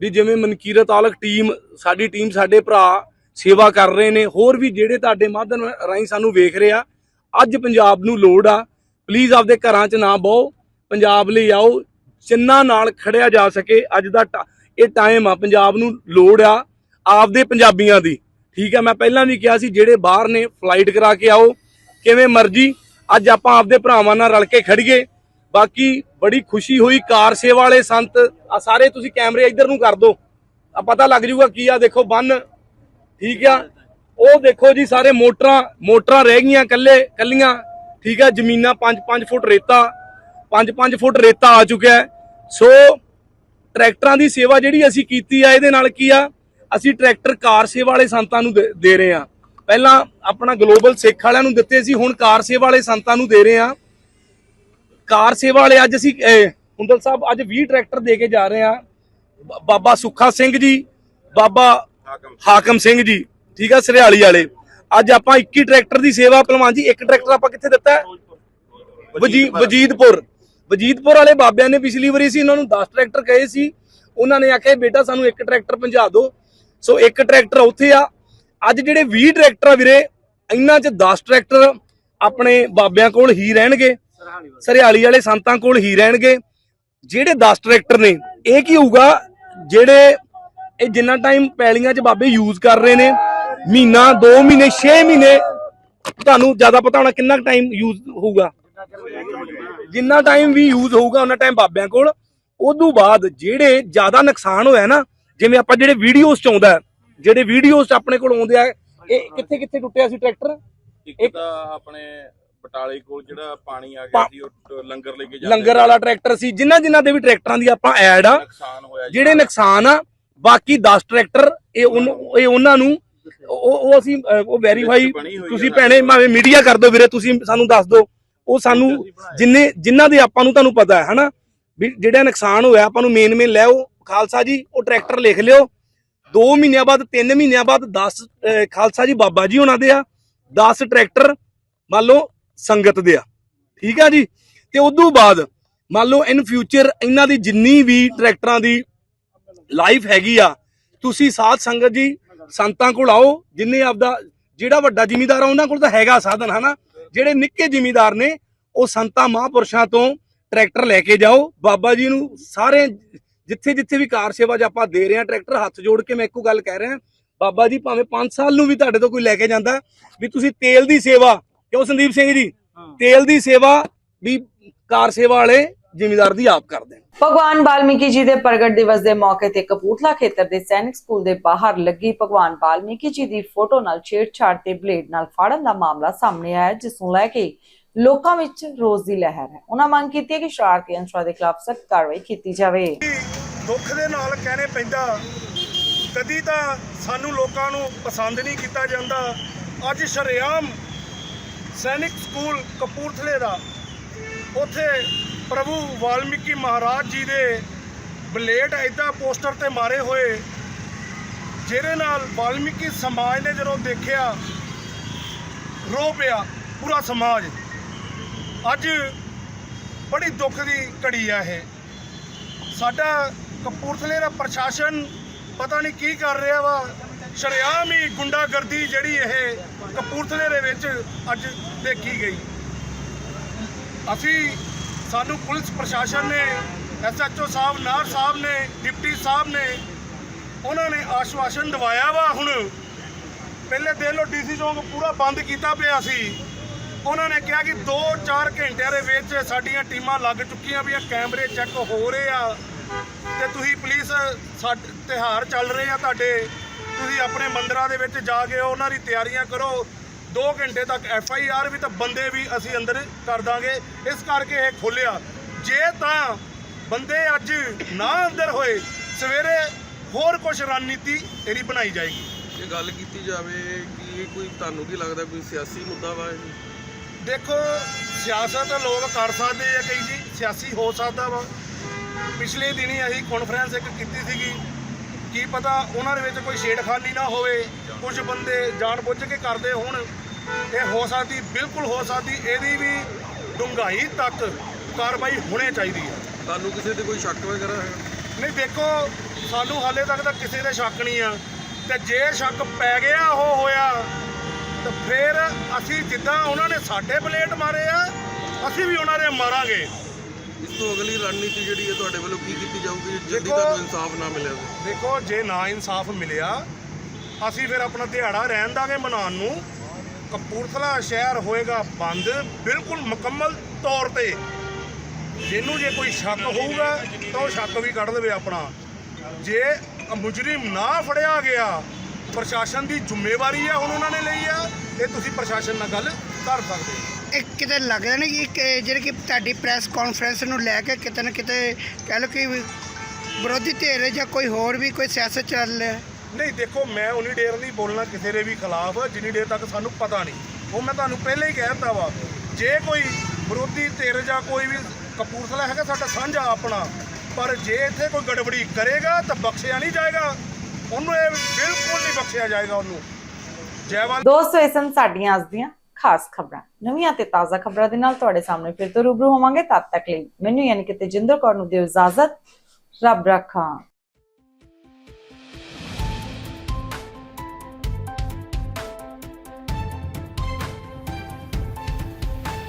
ਵੀ ਜਿਵੇਂ ਮਨਕੀਰਤ ਆਲਕ ਟੀਮ ਸਾਡੀ ਟੀਮ ਸਾਡੇ ਭਰਾ ਸੇਵਾ ਕਰ ਰਹੇ ਨੇ ਹੋਰ ਵੀ ਜਿਹੜੇ ਤੁਹਾਡੇ ਮਾਧਿਅਮ ਰਾਹੀਂ ਸਾਨੂੰ ਵੇਖ ਰਹੇ ਆ ਅੱਜ ਪੰਜਾਬ ਨੂੰ ਲੋੜ ਆ ਪਲੀਜ਼ ਆਪਦੇ ਘਰਾਂ 'ਚ ਨਾ ਬਹੁ, ਪੰਜਾਬ ਲਈ ਆਓ, ਜਿੰਨਾ ਨਾਲ ਖੜਿਆ ਜਾ ਸਕੇ, ਅੱਜ ਦਾ ਟ- ਇਹ ਟਾਈਮ ਆ, ਪੰਜਾਬ ਨੂੰ ਲੋੜ ਆ ਆਪਦੇ ਪੰਜਾਬੀਆਂ ਦੀ। ਠੀਕ ਆ, ਮੈਂ ਪਹਿਲਾਂ ਵੀ ਕਿਹਾ ਸੀ, ਜਿਹੜੇ ਬਾਹਰ ਨੇ ਫਲਾਈਟ ਕਰਾ ਕੇ ਆਓ, ਕਿਵੇਂ ਮਰਜ਼ੀ, ਅੱਜ ਆਪਾਂ ਆਪਦੇ ਭਰਾਵਾਂ ਨਾਲ ਰਲ ਕੇ ਖੜੀਏ। ਬਾਕੀ ਬੜੀ ਖੁਸ਼ੀ ਹੋਈ, ਕਾਰ ਸੇਵਾ ਵਾਲੇ ਸੰਤ, ਆ ਸਾਰੇ ਤੁਸੀਂ ਕੈਮਰੇ ਇੱਧਰ ਨੂੰ ਕਰ ਦਿਓ ਆ ਪਤਾ ਲੱਗ ਜੂਗਾ ਕੀ ਆ, ਦੇਖੋ, ਬੰਨ। ਠੀਕ ਆ, ਉਹ ਦੇਖੋ ਜੀ, ਸਾਰੇ ਮੋਟਰਾਂ ਮੋਟਰਾਂ ਰਹਿ ਗਈਆਂ ਕੱਲੇ ਕੱਲੀਆਂ ਠੀਕ ਆ ਜ਼ਮੀਨਾਂ 5-5 ਫੁੱਟ ਰੇਤਾ 5-5 ਫੁੱਟ ਰੇਤਾ ਆ ਚੁੱਕਿਆ ਹੈ। ਸੋ ਟਰੈਕਟਰਾਂ ਦੀ ਸੇਵਾ ਜਿਹੜੀ ਅਸੀਂ ਕੀਤੀ ਆ ਇਹਦੇ ਨਾਲ ਕੀ ਆ ਅਸੀਂ ਟਰੈਕਟਰ ਕਾਰ ਸੇਵਾ ਵਾਲੇ ਸੰਤਾਂ ਨੂੰ ਦੇ- ਰਹੇ ਆ। ਪਹਿਲਾਂ ਆਪਣਾ ਗਲੋਬਲ ਸਿੱਖ ਵਾਲਿਆਂ ਨੂੰ ਦਿੱਤੇ ਸੀ ਹੁਣ ਕਾਰ ਸੇਵਾ ਵਾਲੇ ਸੰਤਾਂ ਨੂੰ ਦੇ ਰਹੇ ਆ। ਕਾਰ ਸੇਵਾ ਵਾਲੇ ਅੱਜ ਅਸੀਂ ਹੁੰਦਲ ਸਾਹਿਬ ਅੱਜ 20 ਟਰੈਕਟਰ ਦੇ ਕੇ ਜਾ ਰਹੇ ਆ। ਬਾਬਾ ਸੁੱਖਾ ਸਿੰਘ ਜੀ ਬਾਬਾ ਹਾਕਮ ਸਿੰਘ ਜੀ ਠੀਕ ਆ ਸਰਿਆਲੀ ਵਾਲੇ। ਅੱਜ ਆਪਾਂ 21 ਟਰੈਕਟਰ ਦੀ ਸੇਵਾ ਪਹਿਲਵਾਨ ਜੀ ਇੱਕ ਟਰੈਕਟਰ ਆਪਾਂ ਕਿੱਥੇ ਦਿੱਤਾ? ਵਜੀ ਵਜੀਦਪੁਰ। ਵਜੀਦਪੁਰ। ਵਾਲੇ ਬਾਬਿਆਂ ਨੇ ਪਿਛਲੀ ਵਾਰੀ ਸੀ ਇਹਨਾਂ ਨੂੰ 10 ਟਰੈਕਟਰ ਕਹੇ ਸੀ। ਉਹਨਾਂ ਨੇ ਆਖਿਆ ਬੇਟਾ ਸਾਨੂੰ ਇੱਕ ਟਰੈਕਟਰ ਪਹੁੰਚਾ ਦਿਓ। ਸੋ ਇੱਕ ਟਰੈਕਟਰ ਉੱਥੇ ਆ। ਅੱਜ ਜਿਹੜੇ 20 ਟਰੈਕਟਰ ਆ ਵੀਰੇ ਇਹਨਾਂ 'ਚ 10 ਟਰੈਕਟਰ ਆਪਣੇ ਬਾਬਿਆਂ ਕੋਲ ਹੀ ਰਹਿਣਗੇ। ਸਰਿਆਲੀ ਵਾਲੇ ਸੰਤਾਂ ਕੋਲ ਹੀ ਰਹਿਣਗੇ। ਜਿਹੜੇ 10 ਟਰੈਕਟਰ ਨੇ ਇਹ ਕੀ ਹੋਊਗਾ? ਜਿਹੜੇ ਇਹ ਜਿੰਨਾ ਟਾਈਮ ਪੈਲੀਆਂ 'ਚ ਬਾਬੇ ਯੂਜ਼ ਕਰ ਰਹੇ ਨੇ ਮਹੀਨਾ 2 ਮਹੀਨੇ 6 ਮਹੀਨੇ ਤੁਹਾਨੂੰ ਜ਼ਿਆਦਾ ਪਤਾ ਹੋਣਾ ਕਿੰਨਾ ਟਾਈਮ ਯੂਜ਼ ਹੋਊਗਾ। ਜਿੰਨਾ ਟਾਈਮ ਵੀ ਯੂਜ਼ ਹੋਊਗਾ ਉਹਨਾਂ ਟਾਈਮ ਬਾਬਿਆਂ ਕੋਲ। ਉਦੋਂ ਬਾਅਦ ਜਿਹੜੇ ਜ਼ਿਆਦਾ ਨੁਕਸਾਨ ਹੋਇਆ ਨਾ ਜਿਵੇਂ ਆਪਾਂ ਜਿਹੜੇ ਵੀਡੀਓਜ਼ ਚ ਆਉਂਦਾ ਹੈ, ਜਿਹੜੇ ਵੀਡੀਓਜ਼ ਆਪਣੇ ਕੋਲ ਆਉਂਦੇ ਆ ਇਹ ਕਿੱਥੇ ਕਿੱਥੇ ਟੁੱਟਿਆ ਸੀ ਟਰੈਕਟਰ ਇੱਕ ਤਾਂ ਆਪਣੇ ਬਟਾਲੇ ਕੋਲ ਜਿਹੜਾ ਪਾਣੀ ਆ ਪਾ- ਸੀ ਉਹ ਲੰਗਰ ਲੈ ਕੇ ਲੰਗਰ ਵਾਲਾ ਟਰੈਕਟਰ ਸੀ। ਜਿਨ੍ਹਾਂ ਜਿਨ੍ਹਾਂ ਦੇ ਵੀ ਟਰੈਕਟਰਾਂ ਦੀ ਆਪਾਂ ਐਡ ਆ ਜਿਹੜੇ ਨੁਕਸਾਨ ਆ ਬਾਕੀ 10 ਟਰੈਕਟਰ ਇਹ ਇਹ ਉਹਨਾਂ ਨੂੰ ਉਹ ਉਹ ਅਸੀਂ ਅਹ, ਉਹ ਵੈਰੀਫਾਈ ਬਣੀ ਹੋਈ ਤੁਸੀਂ। ਭੈਣੇ ਭਾਵੇਂ ਮੀਡੀਆ ਕਰ ਦਿਓ ਵੀਰੇ ਤੁਸੀਂ ਸਾਨੂੰ ਦੱਸ ਦਿਓ। ਉਹ ਸਾਨੂੰ ਜਿੰਨੇ ਜਿਨ੍ਹਾਂ ਦੇ ਆਪਾਂ ਨੂੰ ਤੁਹਾਨੂੰ ਪਤਾ ਹੈ ਹਨਾ? ਵੀ ਜਿਹੜਾ ਨੁਕਸਾਨ ਹੋਇਆ ਆਪਾਂ ਨੂੰ ਮੇਨ ਮੇਨ ਲੈ ਆਓ। ਖਾਲਸਾ ਜੀ ਉਹ ਟਰੈਕਟਰ ਲਿਖ ਲਿਓ। 2 ਮਹੀਨਿਆਂ ਬਾਅਦ 3 ਮਹੀਨਿਆਂ ਬਾਅਦ 10 ਖਾਲਸਾ ਜੀ ਬਾਬਾ ਜੀ ਉਹਨਾਂ ਦੇ ਆ। 10 ਟਰੈਕਟਰ ਮੰਨ ਲਓ ਸੰਗਤ ਦੇ ਆ। ਠੀਕ ਆ ਜੀ? ਤੇ ਉਦੋਂ ਬਾਅਦ ਮੰਨ ਲਓ ਇਨ ਫਿਊਚਰ ਇਹਨਾਂ ਦੀ ਜਿੰਨੀ ਵੀ ਟਰੈਕਟਰਾਂ ਦੀ ਲਾਈਫ ਹੈਗੀ ਆ ਤੁਸੀਂ ਸਾਧ ਸੰਗਤ ਜੀ ਸੰਤਾਂ ਕੋਲ ਆਓ ਜਿੰਨੇ ਆਪਦਾ ਜਿਹੜਾ ਵੱਡਾ ਜ਼ਿਮੀਦਾਰ ਆ ਉਹਨਾਂ ਕੋਲ ਤਾਂ ਹੈਗਾ ਸਾਧਨ ਹਨਾ? ਜਿਹੜੇ ਨਿੱਕੇ ਜ਼ਿਮੀਦਾਰ ਨੇ ਉਹ ਸੰਤਾਂ ਮਹਾਂਪੁਰਸ਼ਾਂ ਤੋਂ ਟਰੈਕਟਰ ਲੈ ਕੇ ਜਾਓ। ਬਾਬਾ ਜੀ ਨੂੰ ਸਾਰੇ ਜਿੱਥੇ ਜਿੱਥੇ ਵੀ ਕਾਰ ਸੇਵਾ 'ਚ ਆਪਾਂ ਦੇ ਰਹੇ ਹਾਂ ਟਰੈਕਟਰ ਹੱਥ ਜੋੜ ਕੇ ਮੈਂ ਇੱਕੋ ਗੱਲ ਕਹਿ ਰਿਹਾ। ਬਾਬਾ ਜੀ ਭਾਵੇਂ 5 ਸਾਲ ਨੂੰ ਵੀ ਤੁਹਾਡੇ ਤੋਂ ਕੋਈ ਲੈ ਕੇ ਜਾਂਦਾ ਵੀ ਤੁਸੀਂ ਤੇਲ ਦੀ ਸੇਵਾ ਕਿਉਂ ਸੰਦੀਪ ਸਿੰਘ ਜੀ? ਤੇਲ ਦੀ ਸੇਵਾ ਵੀ ਕਾਰ ਸੇਵਾ ਵਾਲੇ ਜ਼ਿਮੀਦਾਰ ਦੀ ਆਪ ਕਰਦੇ ਨੇ ਭਗਵਾਨ ਵਾਲਮੀਕੀ ਜੀ ਦੇ ਪ੍ਰਗਟ ਦਿਵਸ ਦੇ ਮੌਕੇ ਤੇ ਕਪੂਰਥਲਾ ਖੇਤਰ ਦੇ ਸੈਨਿਕ ਸਕੂਲ ਦੇ ਬਾਹਰ ਲੱਗੀ ਭਗਵਾਨ ਵਾਲਮੀਕੀ ਜੀ ਦੀ ਫੋਟੋ ਨਾਲ ਛੇੜਛਾੜ ਤੇ ਬਲੇਡ ਨਾਲ ਫਾੜਨ ਦਾ ਮਾਮਲਾ ਸਾਹਮਣੇ ਆਇਆ ਜਿਸ ਨੂੰ ਲੈ ਕੇ ਲੋਕਾਂ ਵਿੱਚ ਰੋਸ ਦੀ ਲਹਿਰ ਹੈ। ਉਹਨਾਂ ਮੰਗ ਕੀਤੀ ਹੈ ਕਿ ਸ਼ਰਾਰਤੀ ਅੰਸ਼ਰਾਂ ਦੇ ਖਿਲਾਫ ਸਖਤ ਕਾਰਵਾਈ ਕੀਤੀ ਜਾਵੇ। ਦੁੱਖ ਦੇ ਨਾਲ ਕਹਿਣੇ ਪੈਂਦਾ ਕਦੀ ਤਾਂ ਸਾਨੂੰ ਲੋਕਾਂ ਨੂੰ ਪਸੰਦ ਨਹੀਂ ਕੀਤਾ ਜਾਂਦਾ। ਅੱਜ ਸ਼ਰੇਆਮ ਸੈਨਿਕ ਸਕੂਲ ਕਪੂਰਥਲੇ ਦਾ ਉੱਥੇ ਪ੍ਰਭੂ ਵਾਲਮੀਕੀ ਮਹਾਰਾਜ ਜੀ ਦੇ ਬਲੇਡ ਐਦਾਂ ਪੋਸਟਰ ਤੇ ਮਾਰੇ ਹੋਏ, ਜਿਹਦੇ ਨਾਲ ਵਾਲਮੀਕੀ ਸਮਾਜ ਨੇ ਜਦੋਂ ਦੇਖਿਆ, ਰੋ ਪਿਆ ਪੂਰਾ ਸਮਾਜ। ਅੱਜ ਬੜੀ ਦੁੱਖ ਦੀ ਘੜੀ ਆ ਇਹ। ਸਾਡਾ ਕਪੂਰਥਲੇ ਦਾ ਪ੍ਰਸ਼ਾਸਨ ਪਤਾ ਨਹੀਂ ਕੀ ਕਰ ਰਿਹਾ ਵਾ। ਸ਼ਰੇਆਮ ਹੀ ਗੁੰਡਾਗਰਦੀ ਜਿਹੜੀ ਇਹ ਕਪੂਰਥਲੇ ਦੇ ਵਿੱਚ ਅੱਜ ਦੇਖੀ ਗਈ। ਅਸੀਂ ਸਾਨੂੰ ਪੁਲਿਸ ਪ੍ਰਸ਼ਾਸਨ ਨੇ, ਐਸਐਚਓ ਸਾਹਿਬ, ਨਾਰ ਸਾਹਿਬ ਨੇ, ਡਿਪਟੀ ਸਾਹਿਬ ਨੇ, ਉਹਨਾਂ ਨੇ ਆਸ਼ਵਾਸਨ ਦਿਵਾਇਆ ਵਾ ਹੁਣ। ਪਹਿਲੇ ਦੇ ਲੋ ਡੀਸੀ ਚੌਂਕ ਪੂਰਾ ਬੰਦ ਕੀਤਾ ਪਿਆ ਸੀ। ਉਹਨਾਂ ਨੇ ਕਿਹਾ ਕਿ 2-4 ਘੰਟਿਆਂ ਦੇ ਵਿੱਚ ਸਾਡੀਆਂ ਟੀਮਾਂ ਲੱਗ ਚੁੱਕੀਆਂ ਵੀ ਕੈਮਰੇ ਚੈੱਕ ਹੋ ਰਹੇ ਆ। ਤੇ ਤੁਸੀਂ ਪੁਲਿਸ ਸਾਡੇ ਤਿਹਾਰ ਚੱਲ ਰਹੇ ਆ ਤੁਹਾਡੇ। ਤੁਸੀਂ ਆਪਣੇ ਮੰਦਰਾਂ ਦੇ ਵਿੱਚ ਜਾ ਕੇ ਉਹਨਾਂ ਦੀ ਤਿਆਰੀਆਂ ਕਰੋ। 2 ਘੰਟੇ ਤੱਕ ਐਫ ਆਈ ਆਰ ਵੀ ਤਾਂ ਬੰਦੇ ਵੀ ਅਸੀਂ ਅੰਦਰ ਕਰ ਦਾਂਗੇ। ਇਸ ਕਰਕੇ ਇਹ ਖੋਲਿਆ ਜੇ ਤਾਂ ਬੰਦੇ ਅੱਜ ਨਾ ਅੰਦਰ ਹੋਏ ਸਵੇਰੇ ਹੋਰ ਕੁਝ ਰਣਨੀਤੀ ਇਹਦੀ ਬਣਾਈ ਜਾਏਗੀ। ਇਹ ਗੱਲ ਕੀਤੀ ਜਾਵੇ ਕਿ ਇਹ ਕੋਈ ਤੁਹਾਨੂੰ ਕੀ ਲੱਗਦਾ ਕੋਈ ਸਿਆਸੀ ਮੁੱਦਾ ਵਾ ਇਹ? ਦੇਖੋ ਸਿਆਸਤ ਲੋਕ ਕਰ ਸਕਦੇ ਆ ਕਈ ਜੀ ਸਿਆਸੀ ਹੋ ਸਕਦਾ ਵਾ। ਪਿਛਲੇ ਦਿਨੀ ਅਸੀਂ ਕਾਨਫਰੰਸ ਇੱਕ ਕੀਤੀ ਸੀਗੀ। ਕੀ ਪਤਾ ਉਹਨਾਂ ਦੇ ਵਿੱਚ ਕੋਈ ਛੇੜਖਾਨੀ ਨਾ ਹੋਵੇ ਕੁਝ ਬੰਦੇ ਜਾਣਬੁੱਝ ਕੇ ਕਰਦੇ ਹੋਣ। ਇਹ ਹੋ ਸਕਦੀ ਬਿਲਕੁਲ ਹੋ ਸਕਦੀ ਇਹਦੀ ਵੀ ਡੂੰਘਾਈ ਤੱਕ ਕਾਰਵਾਈ ਹੋਣੀ ਚਾਹੀਦੀ ਹੈ। ਤੁਹਾਨੂੰ ਕਿਸੇ ਤੇ ਕੋਈ ਸ਼ੱਕ ਵਗੈਰਾ ਹੈ ਨਹੀਂ ਦੇਖੋ ਸਾਨੂੰ ਹਾਲੇ ਤੱਕ ਤਾਂ ਕਿਸੇ ਦੇ ਸ਼ੱਕ ਨਹੀਂ ਆ। ਤੇ ਜੇ ਸ਼ੱਕ ਪੈ ਗਿਆ ਉਹ ਹੋਇਆ ਤਾਂ ਫਿਰ ਅਸੀਂ ਜਿੱਦਾਂ ਉਹਨਾਂ ਨੇ ਸਾਡੇ ਬਲੇਟ ਮਾਰੇ ਆ ਅਸੀਂ ਵੀ ਉਹਨਾਂ ਦੇ ਮਾਰਾਂਗੇ। ਇਸ ਤੋਂ ਅਗਲੀ ਰਣਨੀਤੀ ਜਿਹੜੀ ਹੈ ਤੁਹਾਡੇ ਵੱਲੋਂ ਕੀ ਕੀਤੀ ਜਾਊਗੀ ਦੇਖੋ- ਤੁਹਾਨੂੰ ਇਨਸਾਫ ਨਾ ਮਿਲਿਆ? ਦੇਖੋ ਜੇ ਨਾ ਇਨਸਾਫ ਮਿਲਿਆ ਅਸੀਂ ਫਿਰ ਆਪਣਾ ਦਿਹਾੜਾ ਰਹਿਣ ਦਾਂਗੇ ਮਨਾਉਣ ਨੂੰ। ਕਪੂਰਥਲਾ ਸ਼ਹਿਰ ਹੋਏਗਾ ਬੰਦ, ਬਿਲਕੁਲ ਮੁਕੰਮਲ ਤੌਰ ਤੇ। ਜਿਹਨੂੰ ਜੇ ਕੋਈ ਸ਼ੱਕ ਹੋਊਗਾ, ਤਾਂ ਉਹ ਸ਼ੱਕ ਵੀ ਕੱਢ ਦੇਵੇ ਆਪਣਾ। ਜੇ ਮੁਜਰਮ ਨਾ ਫੜਿਆ ਗਿਆ, ਪ੍ਰਸ਼ਾਸਨ ਦੀ ਜ਼ਿੰਮੇਵਾਰੀ ਆ ਹੁਣ ਉਹਨਾਂ ਨੇ ਲਈ ਆ, ਇਹ ਤੁਸੀਂ ਪ੍ਰਸ਼ਾਸਨ ਨਾਲ ਗੱਲ ਕਰ ਸਕਦੇ ਹੋ। ਇਹ ਕਿਤੇ ਲੱਗਦਾ ਨਹੀਂ ਕਿ ਇੱਕ ਜਿਹੜੀ ਕਿ ਤੁਹਾਡੀ ਪ੍ਰੈਸ ਕਾਨਫਰੰਸ ਨੂੰ ਲੈ ਕੇ ਕਿਤੇ ਨਾ ਕਿਤੇ ਕਹਿ ਲਓ ਕਿ ਵਿਰੋਧੀ ਧਿਰ ਜਾਂ ਕੋਈ ਹੋਰ ਵੀ ਕੋਈ ਸਿਆਸਤ ਚੱਲ ਰਿਹਾ। ਨਹੀਂ, ਦੇਖੋ, ਮੈਂ ਉਨੀ ਦੇਰ ਨਹੀਂ ਬੋਲਣਾ ਕਿਸੇ ਦੇ ਵੀ ਖਿਲਾਫ, ਜਿੰਨੀ ਦੇਰ ਤੱਕ ਸਾਨੂੰ ਪਤਾ ਨਹੀਂ। ਉਹ ਮੈਂ ਤੁਹਾਨੂੰ ਪਹਿਲਾਂ ਹੀ ਕਹਿ ਦਿੱਤਾ ਵਾ, ਜੇ ਕੋਈ ਵਿਰੋਧੀ ਧਿਰ ਜਾਂ ਕੋਈ ਵੀ ਕਪੂਰਥਲਾ ਹੈਗਾ ਸਾਡਾ ਸਾਂਝਾ ਆਪਣਾ, ਪਰ ਜੇ ਇੱਥੇ ਕੋਈ ਗੜਬੜੀ ਕਰੇਗਾ ਤਾਂ ਬਖਸ਼ਿਆ ਨਹੀਂ ਜਾਏਗਾ। ਉਹਨੂੰ ਇਹ ਬਿਲਕੁਲ ਨਹੀਂ ਬਖਸ਼ਿਆ ਜਾਏਗਾ ਉਹਨੂੰ। ਜੈਵਾਲ ਦੋਸਤੋ ਇਹ ਸਨ ਸਾਡੀਆਂ ਅੱਜ ਦੀਆਂ ਖਾਸ ਖਬਰਾਂ। ਨਵੀਆਂ ਤੇ ਤਾਜ਼ਾ ਖਬਰਾਂ ਦੇ ਨਾਲ ਤੁਹਾਡੇ ਸਾਹਮਣੇ ਫਿਰ ਤੋਂ ਰੂਬਰੂ ਹੋਵਾਂਗੇ। ਤਦ ਤੱਕ ਲਈ ਮੈਨੂੰ ਯਾਨੀ ਕਿ ਤੇਜਿੰਦਰ ਕੌਰ ਨੂੰ ਦਿਓ ਇਜਾਜ਼ਤ। ਰੱਬ ਰੱਖਾ।